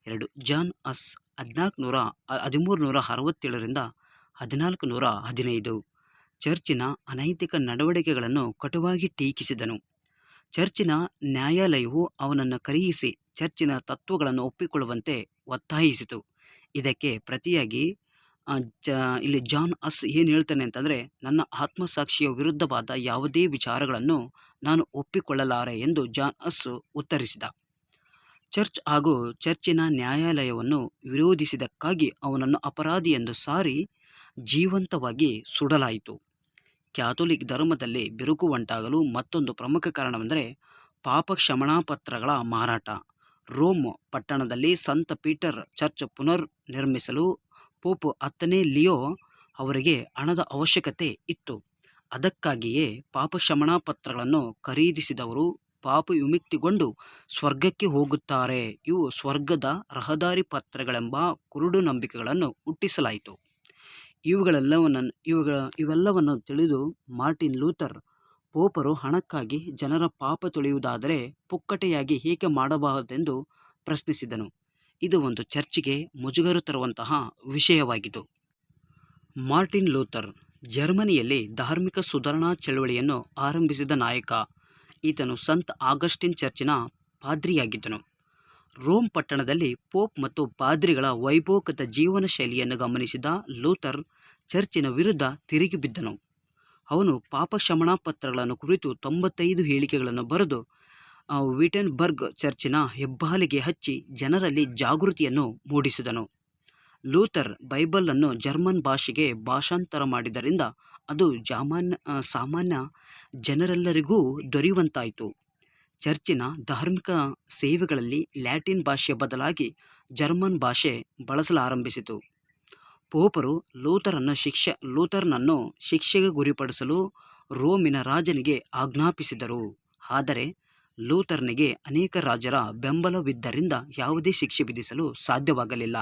S1: ಎರಡು, ಜಾನ್ ಅಸ್ ಹದಿನಾಲ್ಕು ನೂರ ಹದಿಮೂರು ನೂರ ಅರವತ್ತೇಳರಿಂದ ಹದಿನಾಲ್ಕು ನೂರ ಹದಿನೈದು. ಚರ್ಚಿನ ಅನೈತಿಕ ನಡವಳಿಕೆಗಳನ್ನು ಕಟುವಾಗಿ ಟೀಕಿಸಿದನು. ಚರ್ಚಿನ ನ್ಯಾಯಾಲಯವು ಅವನನ್ನು ಕರೆಯಿಸಿ ಚರ್ಚಿನ ತತ್ವಗಳನ್ನು ಒಪ್ಪಿಕೊಳ್ಳುವಂತೆ ಒತ್ತಾಯಿಸಿತು. ಇದಕ್ಕೆ ಪ್ರತಿಯಾಗಿ ಜ, ಇಲ್ಲಿ ಜಾನ್ ಅಸ್ ಏನು ಹೇಳ್ತಾನೆ ಅಂತಂದರೆ, ನನ್ನ ಆತ್ಮಸಾಕ್ಷಿಯ ವಿರುದ್ಧವಾದ ಯಾವುದೇ ವಿಚಾರಗಳನ್ನು ನಾನು ಒಪ್ಪಿಕೊಳ್ಳಲಾರೆ ಎಂದು ಜಾನ್ ಅಸ್ ಉತ್ತರಿಸಿದ. ಚರ್ಚ್ ಹಾಗೂ ಚರ್ಚಿನ ನ್ಯಾಯಾಲಯವನ್ನು ವಿರೋಧಿಸಿದ್ದಕ್ಕಾಗಿ ಅವನನ್ನು ಅಪರಾಧಿ ಎಂದು ಸಾರಿ ಜೀವಂತವಾಗಿ ಸುಡಲಾಯಿತು. ಕ್ಯಾಥೋಲಿಕ್ ಧರ್ಮದಲ್ಲಿ ಬಿರುಕು ಉಂಟಾಗಲು ಮತ್ತೊಂದು ಪ್ರಮುಖ ಕಾರಣವೆಂದರೆ ಪಾಪ ಕ್ಷಮಣಾ ಪತ್ರಗಳ ಮಾರಾಟ. ರೋಮ್ ಪಟ್ಟಣದಲ್ಲಿ ಸಂತ ಪೀಟರ್ ಚರ್ಚ್ ಪುನರ್ ನಿರ್ಮಿಸಲು ಪೋಪ್ ಹತ್ತನೇ ಲಿಯೋ ಅವರಿಗೆ ಹಣದ ಅವಶ್ಯಕತೆ ಇತ್ತು. ಅದಕ್ಕಾಗಿಯೇ ಪಾಪ ಕ್ಷಮಣಾ ಪತ್ರಗಳನ್ನು ಖರೀದಿಸಿದವರು ಪಾಪ ವಿಮುಕ್ತಿಗೊಂಡು ಸ್ವರ್ಗಕ್ಕೆ ಹೋಗುತ್ತಾರೆ. ಇವು ಸ್ವರ್ಗದ ರಹದಾರಿ ಪತ್ರಗಳೆಂಬ ಕುರುಡು ನಂಬಿಕೆಗಳನ್ನು ಹುಟ್ಟಿಸಲಾಯಿತು. ಇವುಗಳೆಲ್ಲವನ್ನು ಇವುಗಳ, ಇವೆಲ್ಲವನ್ನು ತಿಳಿದು ಮಾರ್ಟಿನ್ ಲೂಥರ್ ಪೋಪರು ಹಣಕ್ಕಾಗಿ ಜನರ ಪಾಪ ತೊಳೆಯುವುದಾದರೆ ಪುಕ್ಕಟೆಯಾಗಿ ಹೇಗೆ ಮಾಡಬಾರದೆಂದು ಪ್ರಶ್ನಿಸಿದನು. ಇದು ಒಂದು ಚರ್ಚಿಗೆ ಮುಜುಗರ ತರುವಂತಹ ವಿಷಯವಾಗಿತ್ತು. ಮಾರ್ಟಿನ್ ಲೂಥರ್ ಜರ್ಮನಿಯಲ್ಲಿ ಧಾರ್ಮಿಕ ಸುಧಾರಣಾ ಚಳವಳಿಯನ್ನು ಆರಂಭಿಸಿದ ನಾಯಕ. ಈತನು ಸಂತ್ ಆಗಸ್ಟಿನ್ ಚರ್ಚಿನ ಪಾದ್ರಿಯಾಗಿದ್ದನು. ರೋಮ್ ಪಟ್ಟಣದಲ್ಲಿ ಪೋಪ್ ಮತ್ತು ಪಾದ್ರಿಗಳ ವೈಭೋಗದ ಜೀವನ ಶೈಲಿಯನ್ನು ಗಮನಿಸಿದ ಲೂಥರ್ ಚರ್ಚಿನ ವಿರುದ್ಧ ತಿರುಗಿ ಬಿದ್ದನು. ಅವನು ಪಾಪ ಪತ್ರಗಳನ್ನು ಕುರಿತು ತೊಂಬತ್ತೈದು ಹೇಳಿಕೆಗಳನ್ನು ಬರೆದು ವಿಟೆನ್ಬರ್ಗ್ ಚರ್ಚಿನ ಹೆಬ್ಬಾಲಿಗೆ ಹಚ್ಚಿ ಜನರಲ್ಲಿ ಜಾಗೃತಿಯನ್ನು ಮೂಡಿಸಿದನು. ಲೂಥರ್ ಬೈಬಲನ್ನು ಜರ್ಮನ್ ಭಾಷೆಗೆ ಭಾಷಾಂತರ ಮಾಡಿದ್ದರಿಂದ ಅದು ಜಾಮಾನ್ ಸಾಮಾನ್ಯ ಜನರೆಲ್ಲರಿಗೂ ದೊರೆಯುವಂತಾಯಿತು. ಚರ್ಚಿನ ಧಾರ್ಮಿಕ ಸೇವೆಗಳಲ್ಲಿ ಲ್ಯಾಟಿನ್ ಭಾಷೆಯ ಬದಲಾಗಿ ಜರ್ಮನ್ ಭಾಷೆ ಬಳಸಲಾರಂಭಿಸಿತು. ಪೋಪರು ಲೂಥರನ್ನು ಶಿಕ್ಷ, ಲೂಥರ್ನನ್ನು ಶಿಕ್ಷೆಗೆ ಗುರಿಪಡಿಸಲು ರೋಮಿನ ರಾಜನಿಗೆ ಆಜ್ಞಾಪಿಸಿದರು. ಆದರೆ ಲೂಥರ್ನಿಗೆ ಅನೇಕ ರಾಜರ ಬೆಂಬಲವಿದ್ದರಿಂದ ಯಾವುದೇ ಶಿಕ್ಷೆ ವಿಧಿಸಲು ಸಾಧ್ಯವಾಗಲಿಲ್ಲ.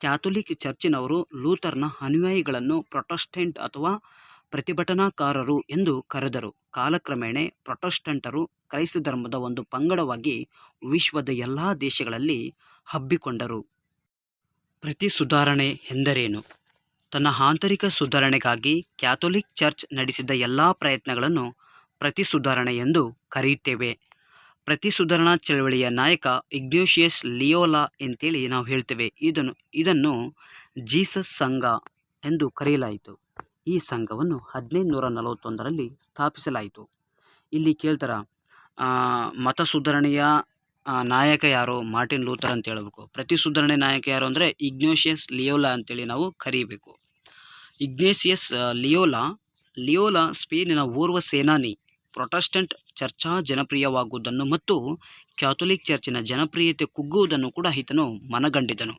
S1: ಕ್ಯಾಥೋಲಿಕ್ ಚರ್ಚಿನವರು ಲೂಥರ್ನ ಅನುಯಾಯಿಗಳನ್ನು ಪ್ರೊಟೆಸ್ಟೆಂಟ್ ಅಥವಾ ಪ್ರತಿಭಟನಾಕಾರರು ಎಂದು ಕರೆದರು. ಕಾಲಕ್ರಮೇಣ ಪ್ರೊಟೆಸ್ಟೆಂಟರು ಕ್ರೈಸ್ತ ಧರ್ಮದ ಒಂದು ಪಂಗಡವಾಗಿ ವಿಶ್ವದ ಎಲ್ಲ ದೇಶಗಳಲ್ಲಿ ಹಬ್ಬಿಕೊಂಡರು. ಪ್ರತಿ ಸುಧಾರಣೆ ಎಂದರೇನು? ತನ್ನ ಆಂತರಿಕ ಸುಧಾರಣೆಗಾಗಿ ಕ್ಯಾಥೋಲಿಕ್ ಚರ್ಚ್ ನಡೆಸಿದ ಎಲ್ಲ ಪ್ರಯತ್ನಗಳನ್ನು ಪ್ರತಿ ಸುಧಾರಣೆ ಎಂದು ಕರೆಯುತ್ತೇವೆ. ಪ್ರತಿ ಸುಧಾರಣಾ ಚಳವಳಿಯ ನಾಯಕ ಇಗ್ನೋಷಿಯಸ್ ಲಿಯೋಲಾ ಅಂತೇಳಿ ನಾವು ಹೇಳ್ತೇವೆ. ಇದನ್ನು ಇದನ್ನು ಜೀಸಸ್ ಸಂಘ ಎಂದು ಕರೆಯಲಾಯಿತು. ಈ ಸಂಘವನ್ನು ಹದಿನೈದು ನೂರ ನಲವತ್ತೊಂದರಲ್ಲಿ ಸ್ಥಾಪಿಸಲಾಯಿತು. ಇಲ್ಲಿ ಕೇಳ್ತಾರ ಮತ ಸುಧಾರಣೆಯ ನಾಯಕ ಯಾರು? ಮಾರ್ಟಿನ್ ಲೂಥರ್ ಅಂತ ಹೇಳಬೇಕು. ಪ್ರತಿ ಸುಧಾರಣೆ ನಾಯಕ ಯಾರು ಅಂದರೆ ಇಗ್ನೇಷಿಯಸ್ ಲಿಯೋಲಾ ಅಂತೇಳಿ ನಾವು ಕರೀಬೇಕು. ಇಗ್ನೇಷಿಯಸ್ ಲಿಯೋಲಾ ಲಿಯೋಲಾ ಸ್ಪೇನಿನ ಓರ್ವ ಸೇನಾನಿ, ಪ್ರೊಟೆಸ್ಟೆಂಟ್ ಚರ್ಚಾ ಜನಪ್ರಿಯವಾಗುವುದನ್ನು ಮತ್ತು ಕ್ಯಾಥೊಲಿಕ್ ಚರ್ಚಿನ ಜನಪ್ರಿಯತೆ ಕುಗ್ಗುವುದನ್ನು ಕೂಡ ಈತನು ಮನಗಂಡಿದನು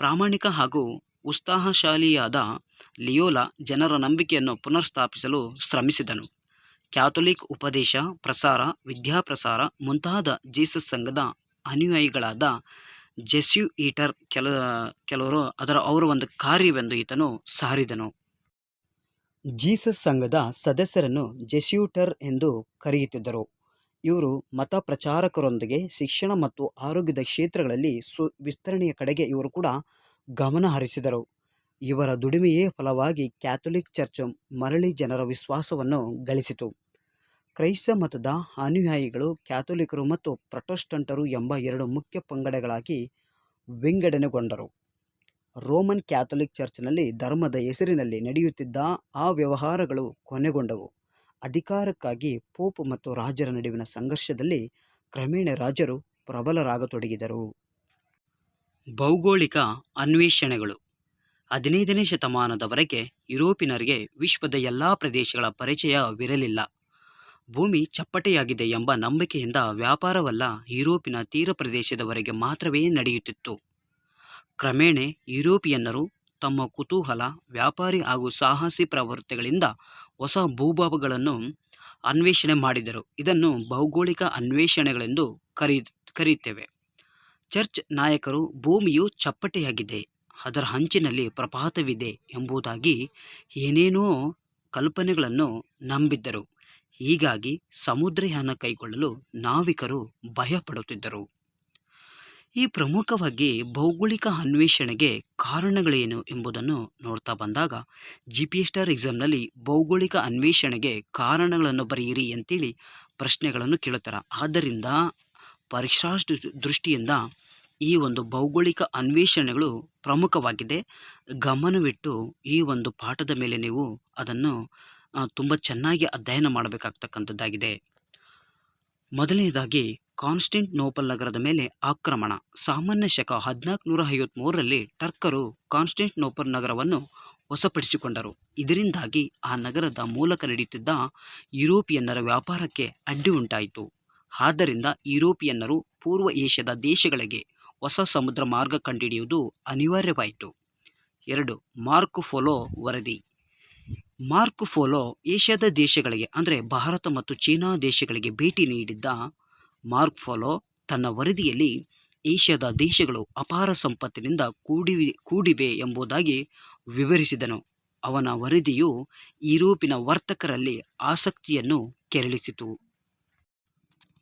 S1: ಪ್ರಾಮಾಣಿಕ ಹಾಗೂ ಉತ್ಸಾಹಶಾಲಿಯಾದ ಲಿಯೋಲಾ ಜನರ ನಂಬಿಕೆಯನ್ನು ಪುನರ್ಸ್ಥಾಪಿಸಲು ಶ್ರಮಿಸಿದನು. ಕ್ಯಾಥೊಲಿಕ್ ಉಪದೇಶ ಪ್ರಸಾರ, ವಿದ್ಯಾಪ್ರಸಾರ ಮುಂತಾದ ಜೀಸಸ್ ಸಂಘದ ಅನುಯಾಯಿಗಳಾದ ಜೆಸ್ಯು ಈಟರ್ ಕೆಲ, ಕೆಲವರು ಅದರ, ಅವರ ಒಂದು ಕಾರ್ಯವೆಂದು ಈತನು ಸಾರಿದನು. ಜೀಸಸ್ ಸಂಘದ ಸದಸ್ಯರನ್ನು ಜೆಸ್ಯೂಟರ್ ಎಂದು ಕರೆಯುತ್ತಿದ್ದರು. ಇವರು ಮತ ಪ್ರಚಾರಕರೊಂದಿಗೆ ಶಿಕ್ಷಣ ಮತ್ತು ಆರೋಗ್ಯದ ಕ್ಷೇತ್ರಗಳಲ್ಲಿ ಸು, ವಿಸ್ತರಣೆಯ ಕಡೆಗೆ ಇವರು ಕೂಡ ಗಮನ ಹರಿಸಿದರು. ಇವರ ದುಡಿಮೆಯೇ ಫಲವಾಗಿ ಕ್ಯಾಥೋಲಿಕ್ ಚರ್ಚ್ ಮರಳಿ ಜನರ ವಿಶ್ವಾಸವನ್ನು ಗಳಿಸಿತು. ಕ್ರೈಸ್ತ ಮತದ ಅನುಯಾಯಿಗಳು, ಕ್ಯಾಥೋಲಿಕರು ಮತ್ತು ಪ್ರೊಟೆಸ್ಟಂಟರು ಎಂಬ ಎರಡು ಮುಖ್ಯ ಪಂಗಡಗಳಾಗಿ ವಿಂಗಡಣೆಗೊಂಡರು. ರೋಮನ್ ಕ್ಯಾಥೋಲಿಕ್ ಚರ್ಚ್ನಲ್ಲಿ ಧರ್ಮದ ಹೆಸರಿನಲ್ಲಿ ನಡೆಯುತ್ತಿದ್ದ ಆ ವ್ಯವಹಾರಗಳು ಕೊನೆಗೊಂಡವು. ಅಧಿಕಾರಕ್ಕಾಗಿ ಪೋಪ್ ಮತ್ತು ರಾಜರ ನಡುವಿನ ಸಂಘರ್ಷದಲ್ಲಿ ಕ್ರಮೇಣ ರಾಜರು ಪ್ರಬಲರಾಗತೊಡಗಿದರು. ಭೌಗೋಳಿಕ ಅನ್ವೇಷಣೆಗಳು. ಹದಿನೈದನೇ ಶತಮಾನದವರೆಗೆ ಯುರೋಪಿನರಿಗೆ ವಿಶ್ವದ ಎಲ್ಲ ಪ್ರದೇಶಗಳ ಪರಿಚಯವಿರಲಿಲ್ಲ ಭೂಮಿ ಚಪ್ಪಟೆಯಾಗಿದೆ ಎಂಬ ನಂಬಿಕೆಯಿಂದ ವ್ಯಾಪಾರವಲ್ಲ ಯುರೋಪಿನ ತೀರ ಪ್ರದೇಶದವರೆಗೆ ಮಾತ್ರವೇ ನಡೆಯುತ್ತಿತ್ತು. ಕ್ರಮೇಣ ಯುರೋಪಿಯನ್ನರು ತಮ್ಮ ಕುತೂಹಲ, ವ್ಯಾಪಾರಿ ಹಾಗೂ ಸಾಹಸಿ ಪ್ರವೃತ್ತಿಗಳಿಂದ ಹೊಸ ಭೂಭಾಗಗಳನ್ನು ಅನ್ವೇಷಣೆ ಮಾಡಿದರು. ಇದನ್ನು ಭೌಗೋಳಿಕ ಅನ್ವೇಷಣೆಗಳೆಂದು ಕರೆಯ ಕರೆಯುತ್ತೇವೆ ಚರ್ಚ್ ನಾಯಕರು ಭೂಮಿಯು ಚಪ್ಪಟೆಯಾಗಿದೆ, ಅದರ ಅಂಚಿನಲ್ಲಿ ಪ್ರಪಾತವಿದೆ ಎಂಬುದಾಗಿ ಏನೇನೋ ಕಲ್ಪನೆಗಳನ್ನು ನಂಬಿದ್ದರು. ಹೀಗಾಗಿ ಸಮುದ್ರಯಾನ ಕೈಗೊಳ್ಳಲು ನಾವಿಕರು ಭಯಪಡುತ್ತಿದ್ದರು. ಈ ಪ್ರಮುಖವಾಗಿ ಭೌಗೋಳಿಕ ಅನ್ವೇಷಣೆಗೆ ಕಾರಣಗಳೇನು ಎಂಬುದನ್ನು ನೋಡ್ತಾ ಬಂದಾಗ ಜಿ ಪಿ ಎಸ್ ಸ್ಟಾರ್ ಎಕ್ಸಾಮ್ನಲ್ಲಿ ಭೌಗೋಳಿಕ ಅನ್ವೇಷಣೆಗೆ ಕಾರಣಗಳನ್ನು ಬರೆಯಿರಿ ಅಂತೇಳಿ ಪ್ರಶ್ನೆಗಳನ್ನು ಕೇಳುತ್ತಾರೆ. ಆದ್ದರಿಂದ ಪರೀಕ್ಷಾ ದೃಷ್ಟಿಯಿಂದ ಈ ಒಂದು ಭೌಗೋಳಿಕ ಅನ್ವೇಷಣೆಗಳು ಪ್ರಮುಖವಾಗಿದೆ. ಗಮನವಿಟ್ಟು ಈ ಒಂದು ಪಾಠದ ಮೇಲೆ ನೀವು ಅದನ್ನು ತುಂಬ ಚೆನ್ನಾಗಿ ಅಧ್ಯಯನ ಮಾಡಬೇಕಾಗ್ತಕ್ಕಂಥದ್ದಾಗಿದೆ. ಮೊದಲನೇದಾಗಿ ಕಾನ್ಸ್ಟೆಂಟ್ ನೋಪಲ್ ನಗರದ ಮೇಲೆ ಆಕ್ರಮಣ. ಸಾಮಾನ್ಯ ಶಕ ಹದಿನಾಲ್ಕು ನೂರ ಐವತ್ತ್ಮೂರರಲ್ಲಿ ಟರ್ಕರು ಕಾನ್ಸ್ಟೆಂಟ್ ನೋಪಲ್ ನಗರವನ್ನು ವಶಪಡಿಸಿಕೊಂಡರು. ಇದರಿಂದಾಗಿ ಆ ನಗರದ ಮೂಲಕ ನಡೆಯುತ್ತಿದ್ದ ಯುರೋಪಿಯನ್ನರ ವ್ಯಾಪಾರಕ್ಕೆ ಅಡ್ಡಿ ಉಂಟಾಯಿತು. ಆದ್ದರಿಂದ ಯುರೋಪಿಯನ್ನರು ಪೂರ್ವ ಏಷ್ಯಾದ ದೇಶಗಳಿಗೆ ಹೊಸ ಸಮುದ್ರ ಮಾರ್ಗ ಕಂಡುಹಿಡಿಯುವುದು ಅನಿವಾರ್ಯವಾಯಿತು. ಎರಡು, ಮಾರ್ಕ್ ಫೋಲೋ ವರದಿ. ಮಾರ್ಕ್ ಫೋಲೋ ಏಷ್ಯಾದ ದೇಶಗಳಿಗೆ, ಅಂದರೆ ಭಾರತ ಮತ್ತು ಚೀನಾ ದೇಶಗಳಿಗೆ ಭೇಟಿ ನೀಡಿದ್ದ ಮಾರ್ಕ್ ಫೋಲೋ ತನ್ನ ವರದಿಯಲ್ಲಿ ಏಷ್ಯಾದ ದೇಶಗಳು ಅಪಾರ ಸಂಪತ್ತಿನಿಂದ ಕೂಡಿ ಕೂಡಿವೆ ಎಂಬುದಾಗಿ ವಿವರಿಸಿದನು. ಅವನ ವರದಿಯು ಯುರೋಪಿನ ವರ್ತಕರಲ್ಲಿ ಆಸಕ್ತಿಯನ್ನು ಕೆರಳಿಸಿತು.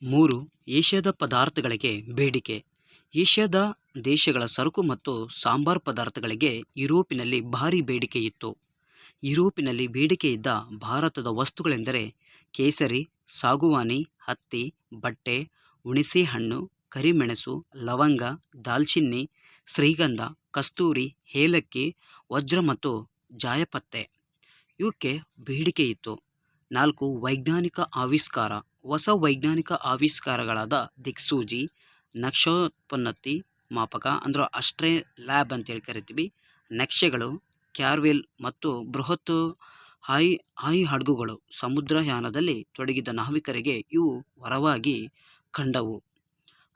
S1: ಮೂರು ಏಷ್ಯಾದ ಪದಾರ್ಥಗಳಿಗೆ ಬೇಡಿಕೆ. ಏಷ್ಯಾದ ದೇಶಗಳ ಸರಕು ಮತ್ತು ಸಾಂಬಾರ್ ಪದಾರ್ಥಗಳಿಗೆ ಯುರೋಪಿನಲ್ಲಿ ಭಾರಿ ಬೇಡಿಕೆ ಇತ್ತು. ಯುರೋಪಿನಲ್ಲಿ ಬೇಡಿಕೆ ಇದ್ದ ಭಾರತದ ವಸ್ತುಗಳೆಂದರೆ ಕೇಸರಿ, ಸಾಗುವಾನಿ, ಹತ್ತಿ, ಬಟ್ಟೆ, ಹುಣಸೆಹಣ್ಣು, ಕರಿಮೆಣಸು, ಲವಂಗ, ದಾಲ್ಚಿನ್ನಿ, ಶ್ರೀಗಂಧ, ಕಸ್ತೂರಿ, ಏಲಕ್ಕಿ, ವಜ್ರ ಮತ್ತು ಜಾಯಪತ್ತೆ. ಇವಕ್ಕೆ ಬೇಡಿಕೆ ಇತ್ತು. ನಾಲ್ಕು ವೈಜ್ಞಾನಿಕ ಆವಿಷ್ಕಾರ. ಹೊಸ ವೈಜ್ಞಾನಿಕ ಆವಿಷ್ಕಾರಗಳಾದ ದಿಕ್ಸೂಜಿ, ನಕ್ಷೋತ್ಪನ್ನತಿ ಮಾಪಕ ಅಂದ್ರೆ ಅಸ್ಟ್ರೇ ಲ್ಯಾಬ್ ಅಂತೇಳಿ ಕರಿತೀವಿ. ನಕ್ಷೆಗಳು, ಕ್ಯಾರ್ವೆಲ್ ಮತ್ತು ಬೃಹತ್ ಹಾಯಿ ಹಾಯಿ ಹಡಗುಗಳು ಸಮುದ್ರಯಾನದಲ್ಲಿ ತೊಡಗಿದ್ದ ನಾವಿಕರಿಗೆ ಇವು ವರವಾಗಿ ಕಂಡವು.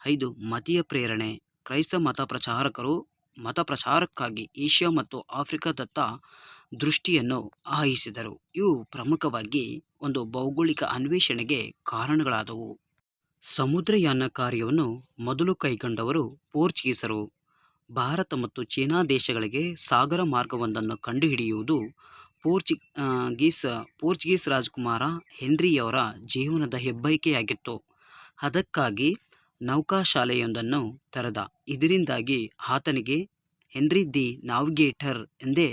S1: ಐದು, ಮತೀಯ ಪ್ರೇರಣೆ. ಕ್ರೈಸ್ತ ಮತ ಪ್ರಚಾರಕರು ಮತ ಪ್ರಚಾರಕ್ಕಾಗಿ ಏಷ್ಯಾ ಮತ್ತು ಆಫ್ರಿಕಾದತ್ತ ದೃಷ್ಟಿಯನ್ನು ಆಯಿಸಿದರು ಇವು ಪ್ರಮುಖವಾಗಿ ಒಂದು ಭೌಗೋಳಿಕ ಅನ್ವೇಷಣೆಗೆ ಕಾರಣಗಳಾದವು. ಸಮುದ್ರಯಾನ ಕಾರ್ಯವನ್ನು ಮೊದಲು ಕೈಗೊಂಡವರು ಪೋರ್ಚುಗೀಸರು. ಭಾರತ ಮತ್ತು ಚೀನಾ ದೇಶಗಳಿಗೆ ಸಾಗರ ಮಾರ್ಗವೊಂದನ್ನು ಕಂಡುಹಿಡಿಯುವುದು ಪೋರ್ಚು ಗೀಸ್, ಪೋರ್ಚುಗೀಸ್ ರಾಜಕುಮಾರ ಹೆನ್ರಿಯವರ ಜೀವನದ ಹೆಬ್ಬಯಕೆಯಾಗಿತ್ತು ಅದಕ್ಕಾಗಿ ನೌಕಾಶಾಲೆಯೊಂದನ್ನು ತೆರೆದ. ಇದರಿಂದಾಗಿ ಆತನಿಗೆ ಹೆನ್ರಿ ದಿ ನಾವಿಗೇಟರ್ ಎಂದೇ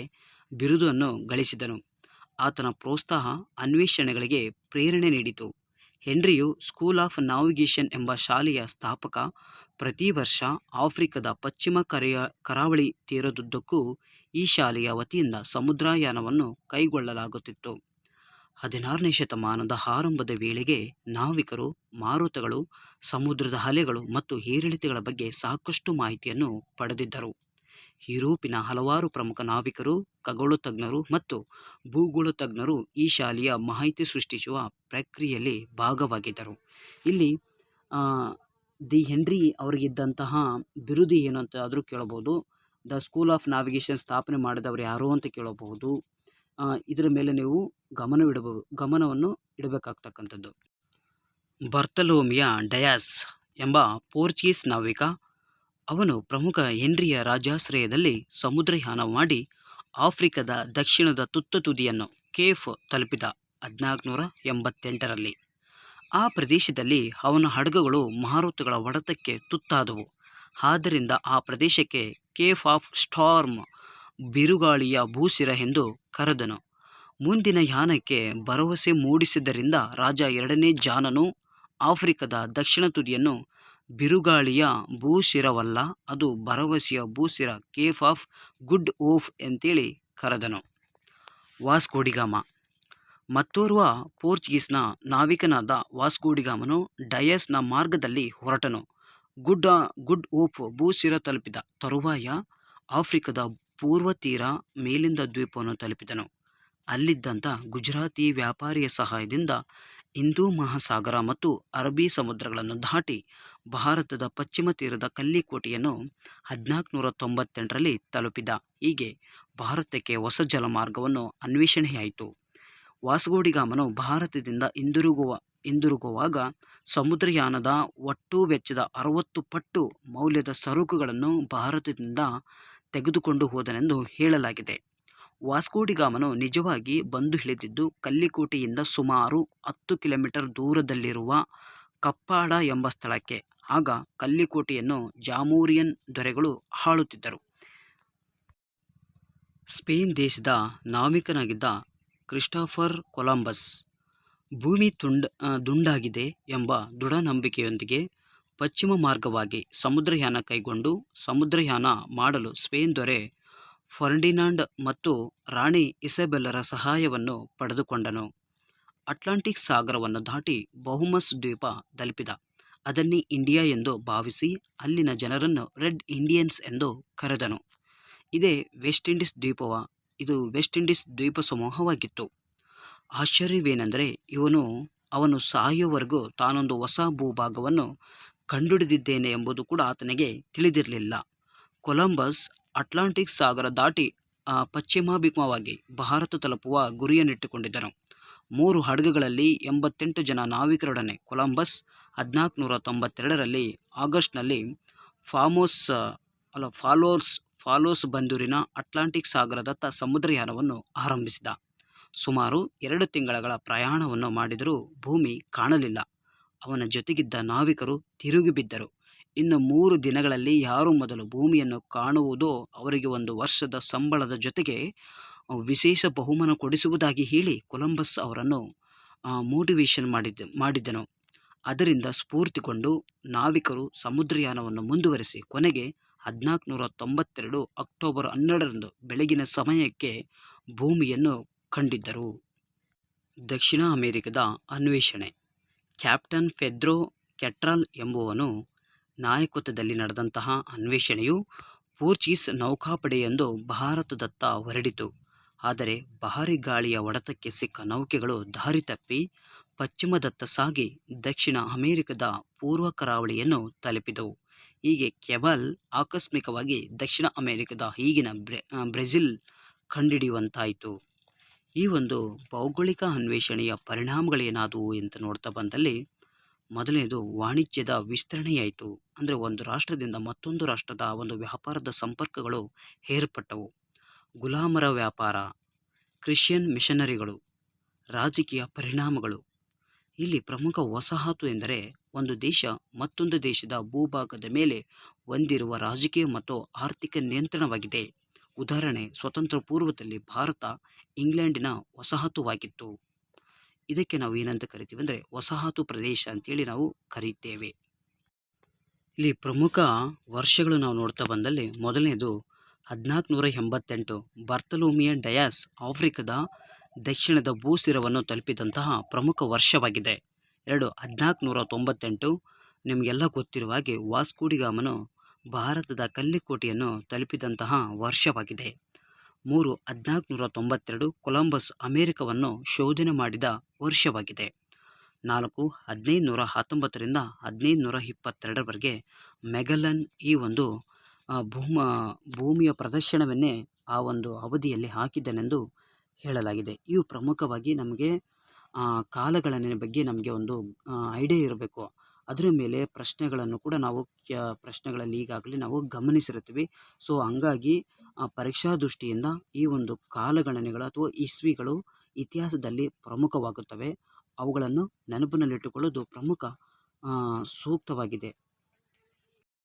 S1: ಬಿರುದನ್ನು ಗಳಿಸಿದನು. ಆತನ ಪ್ರೋತ್ಸಾಹ ಅನ್ವೇಷಣೆಗಳಿಗೆ ಪ್ರೇರಣೆ ನೀಡಿತು. ಹೆನ್ರಿಯು ಸ್ಕೂಲ್ ಆಫ್ ನಾವಿಗೇಷನ್ ಎಂಬ ಶಾಲೆಯ ಸ್ಥಾಪಕ, ಪ್ರತಿ ವರ್ಷ ಆಫ್ರಿಕಾದ ಪಶ್ಚಿಮ ಕರೆಯ ಕರಾವಳಿ ತೀರದುದ್ದಕ್ಕೂ ಈ ಶಾಲೆಯ ವತಿಯಿಂದ ಸಮುದ್ರಯಾನವನ್ನು ಕೈಗೊಳ್ಳಲಾಗುತ್ತಿತ್ತು. ಹದಿನಾರನೇ ಶತಮಾನದ ಆರಂಭದ ವೇಳೆಗೆ ನಾವಿಕರು, ಮಾರುತಗಳು, ಸಮುದ್ರದ ಅಲೆಗಳು ಮತ್ತು ಏರಿಳಿತಗಳ ಬಗ್ಗೆ ಸಾಕಷ್ಟು ಮಾಹಿತಿಯನ್ನು ಪಡೆದಿದ್ದರು. ಯುರೋಪಿನ ಹಲವಾರು ಪ್ರಮುಖ ನಾವಿಕರು ಖಗೋಳ ತಜ್ಞರು ಮತ್ತು ಭೂಗೋಳ ತಜ್ಞರು ಈ ಶಾಲೆಯ ಮಾಹಿತಿ ಸೃಷ್ಟಿಸುವ ಪ್ರಕ್ರಿಯೆಯಲ್ಲಿ ಭಾಗವಾಗಿದ್ದರು. ಇಲ್ಲಿ ದಿ ಹೆನ್ರಿ ಅವರಿಗಿದ್ದಂತಹ ಬಿರುದು ಏನು ಅಂತ ಆದರೂ ಕೇಳಬಹುದು. ದ ಸ್ಕೂಲ್ ಆಫ್ ನಾವಿಗೇಷನ್ ಸ್ಥಾಪನೆ ಮಾಡಿದವರು ಯಾರು ಅಂತ ಕೇಳಬಹುದು. ಇದರ ಮೇಲೆ ನೀವು ಗಮನವಿಡಬಹುದು ಗಮನವನ್ನು ಇಡಬೇಕಾಗ್ತಕ್ಕಂಥದ್ದು. ಬರ್ತಲೋಮಿಯ ಡಯಾಸ್ ಎಂಬ ಪೋರ್ಚುಗೀಸ್ ನಾವಿಕ ಅವನು ಪ್ರಮುಖ ಹೆನ್ರಿಯ ರಾಜಾಶ್ರಯದಲ್ಲಿ ಸಮುದ್ರಯಾನ ಮಾಡಿ ಆಫ್ರಿಕಾದ ದಕ್ಷಿಣದ ತುತ್ತ ತುದಿಯನ್ನು ಕೇಫ್ ತಲುಪಿದ ಹದಿನಾಲ್ಕುನೂರ ಎಂಬತ್ತೆಂಟರಲ್ಲಿ. ಆ ಪ್ರದೇಶದಲ್ಲಿ ಅವನ ಹಡಗುಗಳು ಮಾರುತಗಳ ಹೊಡೆತಕ್ಕೆ ತುತ್ತಾದವು. ಆದ್ದರಿಂದ ಆ ಪ್ರದೇಶಕ್ಕೆ ಕೇಫ್ ಆಫ್ ಸ್ಟಾರ್ಮ್ ಬಿರುಗಾಳಿಯ ಭೂಸಿರ ಎಂದು ಕರೆದನು. ಮುಂದಿನ ಯಾನಕ್ಕೆ ಭರವಸೆ ಮೂಡಿಸಿದ್ದರಿಂದ ರಾಜ ಎರಡನೇ ಜಾನನು ಆಫ್ರಿಕಾದ ದಕ್ಷಿಣ ತುದಿಯನ್ನು ಬಿರುಗಾಳಿಯ ಭೂಶಿರವಲ್ಲ, ಅದು ಭರವಸೆಯ ಭೂಶಿರ, ಕೇಫ್ ಆಫ್ ಗುಡ್ ಓಫ್ ಅಂತೇಳಿ ಕರೆದನು. ವಾಸ್ಕೋಡಿಗಾಮ ಮತ್ತೋರ್ವ ಪೋರ್ಚುಗೀಸ್ನ ನಾವಿಕನಾದ ವಾಸ್ಕೋಡಿಗಾಮನು ಡಯಸ್ನ ಮಾರ್ಗದಲ್ಲಿ ಹೊರಟನು. ಗುಡ್ ಗುಡ್ ಓಫ್ ಭೂಶಿರ ತಲುಪಿದ ತರುವಾಯ ಆಫ್ರಿಕಾದ ಪೂರ್ವ ತೀರ ಮೇಲಿಂದ ದ್ವೀಪವನ್ನು ತಲುಪಿದನು. ಅಲ್ಲಿದ್ದಂಥ ಗುಜರಾತಿ ವ್ಯಾಪಾರಿಯ ಸಹಾಯದಿಂದ ಹಿಂದೂ ಮಹಾಸಾಗರ ಮತ್ತು ಅರಬ್ಬಿ ಸಮುದ್ರಗಳನ್ನು ದಾಟಿ ಭಾರತದ ಪಶ್ಚಿಮ ತೀರದ ಕಲ್ಲಿಕೋಟೆಯನ್ನು ಹದಿನಾಲ್ಕುನೂರ ತೊಂಬತ್ತೆಂಟರಲ್ಲಿ ತಲುಪಿದ. ಹೀಗೆ ಭಾರತಕ್ಕೆ ಹೊಸ ಜಲಮಾರ್ಗವನ್ನು ಅನ್ವೇಷಣೆಯಾಯಿತು. ವಾಸಗೋಡಿಗಾಮನು ಭಾರತದಿಂದ ಹಿಂದಿರುಗುವ, ಹಿಂದಿರುಗುವಾಗ ಸಮುದ್ರಯಾನದ ಒಟ್ಟು ವೆಚ್ಚದ ಅರವತ್ತು ಪಟ್ಟು ಮೌಲ್ಯದ ಸರಕುಗಳನ್ನು ಭಾರತದಿಂದ ತೆಗೆದುಕೊಂಡು ಹೋದನೆಂದು ಹೇಳಲಾಗಿದೆ. ವಾಸ್ಕೋಡಿಗಾಮನು ನಿಜವಾಗಿ ಬಂದು ಇಳಿದಿದ್ದು ಕಲ್ಲಿಕೋಟೆಯಿಂದ ಸುಮಾರು ಹತ್ತು ಕಿಲೋಮೀಟರ್ ದೂರದಲ್ಲಿರುವ ಕಪ್ಪಾಡ ಎಂಬ ಸ್ಥಳಕ್ಕೆ. ಆಗ ಕಲ್ಲಿಕೋಟೆಯನ್ನು ಜಾಮೂರಿಯನ್ ದೊರೆಗಳು ಆಳುತ್ತಿದ್ದರು ಸ್ಪೇನ್ ದೇಶದ ನಾವಿಕನಾಗಿದ್ದ ಕ್ರಿಸ್ಟಾಫರ್ ಕೊಲಂಬಸ್ ಭೂಮಿ ತುಂಡ ದುಂಡಾಗಿದೆ ಎಂಬ ದೃಢ ನಂಬಿಕೆಯೊಂದಿಗೆ ಪಶ್ಚಿಮ ಮಾರ್ಗವಾಗಿ ಸಮುದ್ರಯಾನ ಕೈಗೊಂಡು ಸಮುದ್ರಯಾನ ಮಾಡಲು ಸ್ಪೇನ್ ದೊರೆ ಫರ್ಡಿನಾಂಡ್ ಮತ್ತು ರಾಣಿ ಇಸಬೆಲ್ಲರ ಸಹಾಯವನ್ನು ಪಡೆದುಕೊಂಡನು. ಅಟ್ಲಾಂಟಿಕ್ ಸಾಗರವನ್ನು ದಾಟಿ ಬಹುಮಸ್ ದ್ವೀಪ ತಲುಪಿದ. ಅದನ್ನೇ ಇಂಡಿಯಾ ಎಂದು ಭಾವಿಸಿ ಅಲ್ಲಿನ ಜನರನ್ನು ರೆಡ್ ಇಂಡಿಯನ್ಸ್ ಎಂದು ಕರೆದನು. ಇದೇ ವೆಸ್ಟ್ ಇಂಡೀಸ್ ದ್ವೀಪವ. ಇದು ವೆಸ್ಟ್ ಇಂಡೀಸ್ ದ್ವೀಪ ಸಮೂಹವಾಗಿತ್ತು. ಆಶ್ಚರ್ಯವೇನೆಂದರೆ ಇವನು ಅವನು ಸಾಯುವವರೆಗೂ ತಾನೊಂದು ಹೊಸ ಭೂಭಾಗವನ್ನು ಕಂಡುಹಿಡಿದಿದ್ದೇನೆ ಎಂಬುದು ಕೂಡ ಆತನಿಗೆ ತಿಳಿದಿರಲಿಲ್ಲ. ಕೊಲಂಬಸ್ ಅಟ್ಲಾಂಟಿಕ್ ಸಾಗರ ದಾಟಿ ಪಶ್ಚಿಮಾಭಿಮವಾಗಿ ಭಾರತ ತಲುಪುವ ಗುರಿಯನ್ನಿಟ್ಟುಕೊಂಡಿದ್ದನು. ಮೂರು ಹಡಗುಗಳಲ್ಲಿ ಎಂಬತ್ತೆಂಟು ಜನ ನಾವಿಕರೊಡನೆ. ಕೊಲಂಬಸ್ ಹದಿನಾಲ್ಕುನೂರ ತೊಂಬತ್ತೆರಡರಲ್ಲಿ ಆಗಸ್ಟ್ನಲ್ಲಿ ಫಾಮೋಸ್, ಅಲ್ಲ ಫಾಲೋರ್ಸ್, ಫಾಲೋಸ್ ಬಂದೂರಿನ ಅಟ್ಲಾಂಟಿಕ್ ಸಾಗರದತ್ತ ಸಮುದ್ರಯಾನವನ್ನು ಆರಂಭಿಸಿದ. ಸುಮಾರು ಎರಡು ತಿಂಗಳ ಪ್ರಯಾಣವನ್ನು ಮಾಡಿದರೂ ಭೂಮಿ ಕಾಣಲಿಲ್ಲ. ಅವನ ಜೊತೆಗಿದ್ದ ನಾವಿಕರು ತಿರುಗಿ ಬಿದ್ದರು. ಇನ್ನು ಮೂರು ದಿನಗಳಲ್ಲಿ ಯಾರು ಮೊದಲು ಭೂಮಿಯನ್ನು ಕಾಣುವುದೋ ಅವರಿಗೆ ಒಂದು ವರ್ಷದ ಸಂಬಳದ ಜೊತೆಗೆ ವಿಶೇಷ ಬಹುಮಾನ ಕೊಡಿಸುವುದಾಗಿ ಹೇಳಿ ಕೊಲಂಬಸ್ ಅವರನ್ನು ಮೋಟಿವೇಶನ್ ಮಾಡಿದ್ದ, ಮಾಡಿದ್ದನು. ಅದರಿಂದ ಸ್ಫೂರ್ತಿಗೊಂಡು ನಾವಿಕರು ಸಮುದ್ರಯಾನವನ್ನು ಮುಂದುವರಿಸಿ ಕೊನೆಗೆ ಹದಿನಾಲ್ಕುನೂರ ತೊಂಬತ್ತೆರಡು ಅಕ್ಟೋಬರ್ ಹನ್ನೆರಡರಂದು ಬೆಳಗಿನ ಸಮಯಕ್ಕೆ ಭೂಮಿಯನ್ನು ಕಂಡಿದ್ದರು. ದಕ್ಷಿಣ ಅಮೆರಿಕದ ಅನ್ವೇಷಣೆ. ಕ್ಯಾಪ್ಟನ್ ಫೆದ್ರೋ ಕೆಟ್ರಾಲ್ ಎಂಬುವನು ನಾಯಕತ್ವದಲ್ಲಿ ನಡೆದಂತಹ ಅನ್ವೇಷಣೆಯು ಪೋರ್ಚುಗೀಸ್ ನೌಕಾಪಡೆಯೆಂದು ಭಾರತದತ್ತ ಹೊರಡಿತು. ಆದರೆ ಭಾರಿ ಗಾಳಿಯ ಹೊಡೆತಕ್ಕೆ ಸಿಕ್ಕ ನೌಕೆಗಳು ದಾರಿ ತಪ್ಪಿ ಪಶ್ಚಿಮದತ್ತ ಸಾಗಿ ದಕ್ಷಿಣ ಅಮೆರಿಕದ ಪೂರ್ವ ಕರಾವಳಿಯನ್ನು ತಲುಪಿದವು. ಹೀಗೆ ಕೆಬಲ್ ಆಕಸ್ಮಿಕವಾಗಿ ದಕ್ಷಿಣ ಅಮೆರಿಕದ ಈಗಿನ ಬ್ರೆ ಬ್ರೆಜಿಲ್ ಕಂಡಿಡಿಯುವಂತಾಯಿತು ಈ ಒಂದು ಭೌಗೋಳಿಕ ಅನ್ವೇಷಣೆಯ ಪರಿಣಾಮಗಳೇನಾದವು ಅಂತ ನೋಡ್ತಾ ಬಂದಲ್ಲಿ ಮೊದಲನೇದು ವಾಣಿಜ್ಯದ ವಿಸ್ತರಣೆಯಾಯಿತು. ಅಂದರೆ ಒಂದು ರಾಷ್ಟ್ರದಿಂದ ಮತ್ತೊಂದು ರಾಷ್ಟ್ರದ ಒಂದು ವ್ಯಾಪಾರದ ಸಂಪರ್ಕಗಳು ಏರ್ಪಟ್ಟವು. ಗುಲಾಮರ ವ್ಯಾಪಾರ, ಕ್ರಿಶ್ಚಿಯನ್ ಮಿಷನರಿಗಳು, ರಾಜಕೀಯ ಪರಿಣಾಮಗಳು. ಇಲ್ಲಿ ಪ್ರಮುಖ ವಸಾಹತು ಎಂದರೆ ಒಂದು ದೇಶ ಮತ್ತೊಂದು ದೇಶದ ಭೂಭಾಗದ ಮೇಲೆ ಹೊಂದಿರುವ ರಾಜಕೀಯ ಮತ್ತು ಆರ್ಥಿಕ ನಿಯಂತ್ರಣವಾಗಿದೆ. ಉದಾಹರಣೆ, ಸ್ವತಂತ್ರ ಪೂರ್ವದಲ್ಲಿ ಭಾರತ ಇಂಗ್ಲೆಂಡಿನ ವಸಾಹತುವಾಗಿತ್ತು. ಇದಕ್ಕೆ ನಾವು ಏನಂತ ಕರಿತೀವಿ ಅಂದರೆ ವಸಾಹತು ಪ್ರದೇಶ ಅಂತೇಳಿ ನಾವು ಕರೀತೇವೆ. ಇಲ್ಲಿ ಪ್ರಮುಖ ವರ್ಷಗಳು ನಾವು ನೋಡ್ತಾ ಬಂದಲ್ಲಿ ಮೊದಲನೇದು ಹದಿನಾಲ್ಕು ನೂರ ಎಂಬತ್ತೆಂಟು ಬರ್ತಲೋಮಿಯ ಡಯಾಸ್ ಆಫ್ರಿಕಾದ ದಕ್ಷಿಣದ ಭೂಸಿರವನ್ನು ತಲುಪಿದಂತಹ ಪ್ರಮುಖ ವರ್ಷವಾಗಿದೆ. ಎರಡು ಹದಿನಾಲ್ಕು ನೂರ ತೊಂಬತ್ತೆಂಟು ನಿಮಗೆಲ್ಲ ಗೊತ್ತಿರುವ ಹಾಗೆ ವಾಸ್ಕೋಡಿಗಾಮನು ಭಾರತದ ಕಲ್ಲಿಕೋಟೆಯನ್ನು ತಲುಪಿದಂತಹ ವರ್ಷವಾಗಿದೆ. ಮೂರು ಹದಿನಾಲ್ಕು ನೂರ ತೊಂಬತ್ತೆರಡು ಕೊಲಂಬಸ್ ಅಮೆರಿಕವನ್ನು ಶೋಧನೆ ಮಾಡಿದ ವರ್ಷವಾಗಿದೆ. ನಾಲ್ಕು ಹದಿನೈದು ನೂರ ಹತ್ತೊಂಬತ್ತರಿಂದ ಹದಿನೈದು ನೂರ ಇಪ್ಪತ್ತೆರಡರವರೆಗೆ ಮೆಗಲನ್ ಈ ಒಂದು ಭೂಮ, ಭೂಮಿಯ ಪ್ರದರ್ಶನವನ್ನೇ ಆ ಒಂದು ಅವಧಿಯಲ್ಲಿ ಹಾಕಿದ್ದನೆಂದು ಹೇಳಲಾಗಿದೆ. ಇವು ಪ್ರಮುಖವಾಗಿ ನಮಗೆ ಕಾಲಗಣನೆ ಬಗ್ಗೆ ನಮಗೆ ಒಂದು ಐಡಿಯಾ ಇರಬೇಕು. ಅದರ ಮೇಲೆ ಪ್ರಶ್ನೆಗಳನ್ನು ಕೂಡ ನಾವು ಪ್ರಶ್ನೆಗಳಲ್ಲಿ ಈಗಾಗಲೇ ನಾವು ಗಮನಿಸಿರುತ್ತೀವಿ. ಸೊ ಹಂಗಾಗಿ ಪರೀಕ್ಷಾ ದೃಷ್ಟಿಯಿಂದ ಈ ಒಂದು ಕಾಲಗಣನೆಗಳು ಅಥವಾ ಇಸ್ವಿಗಳು ಇತಿಹಾಸದಲ್ಲಿ ಪ್ರಮುಖವಾಗುತ್ತವೆ. ಅವುಗಳನ್ನು ನೆನಪಿನಲ್ಲಿಟ್ಟುಕೊಳ್ಳೋದು ಪ್ರಮುಖ ಸೂಕ್ತವಾಗಿದೆ.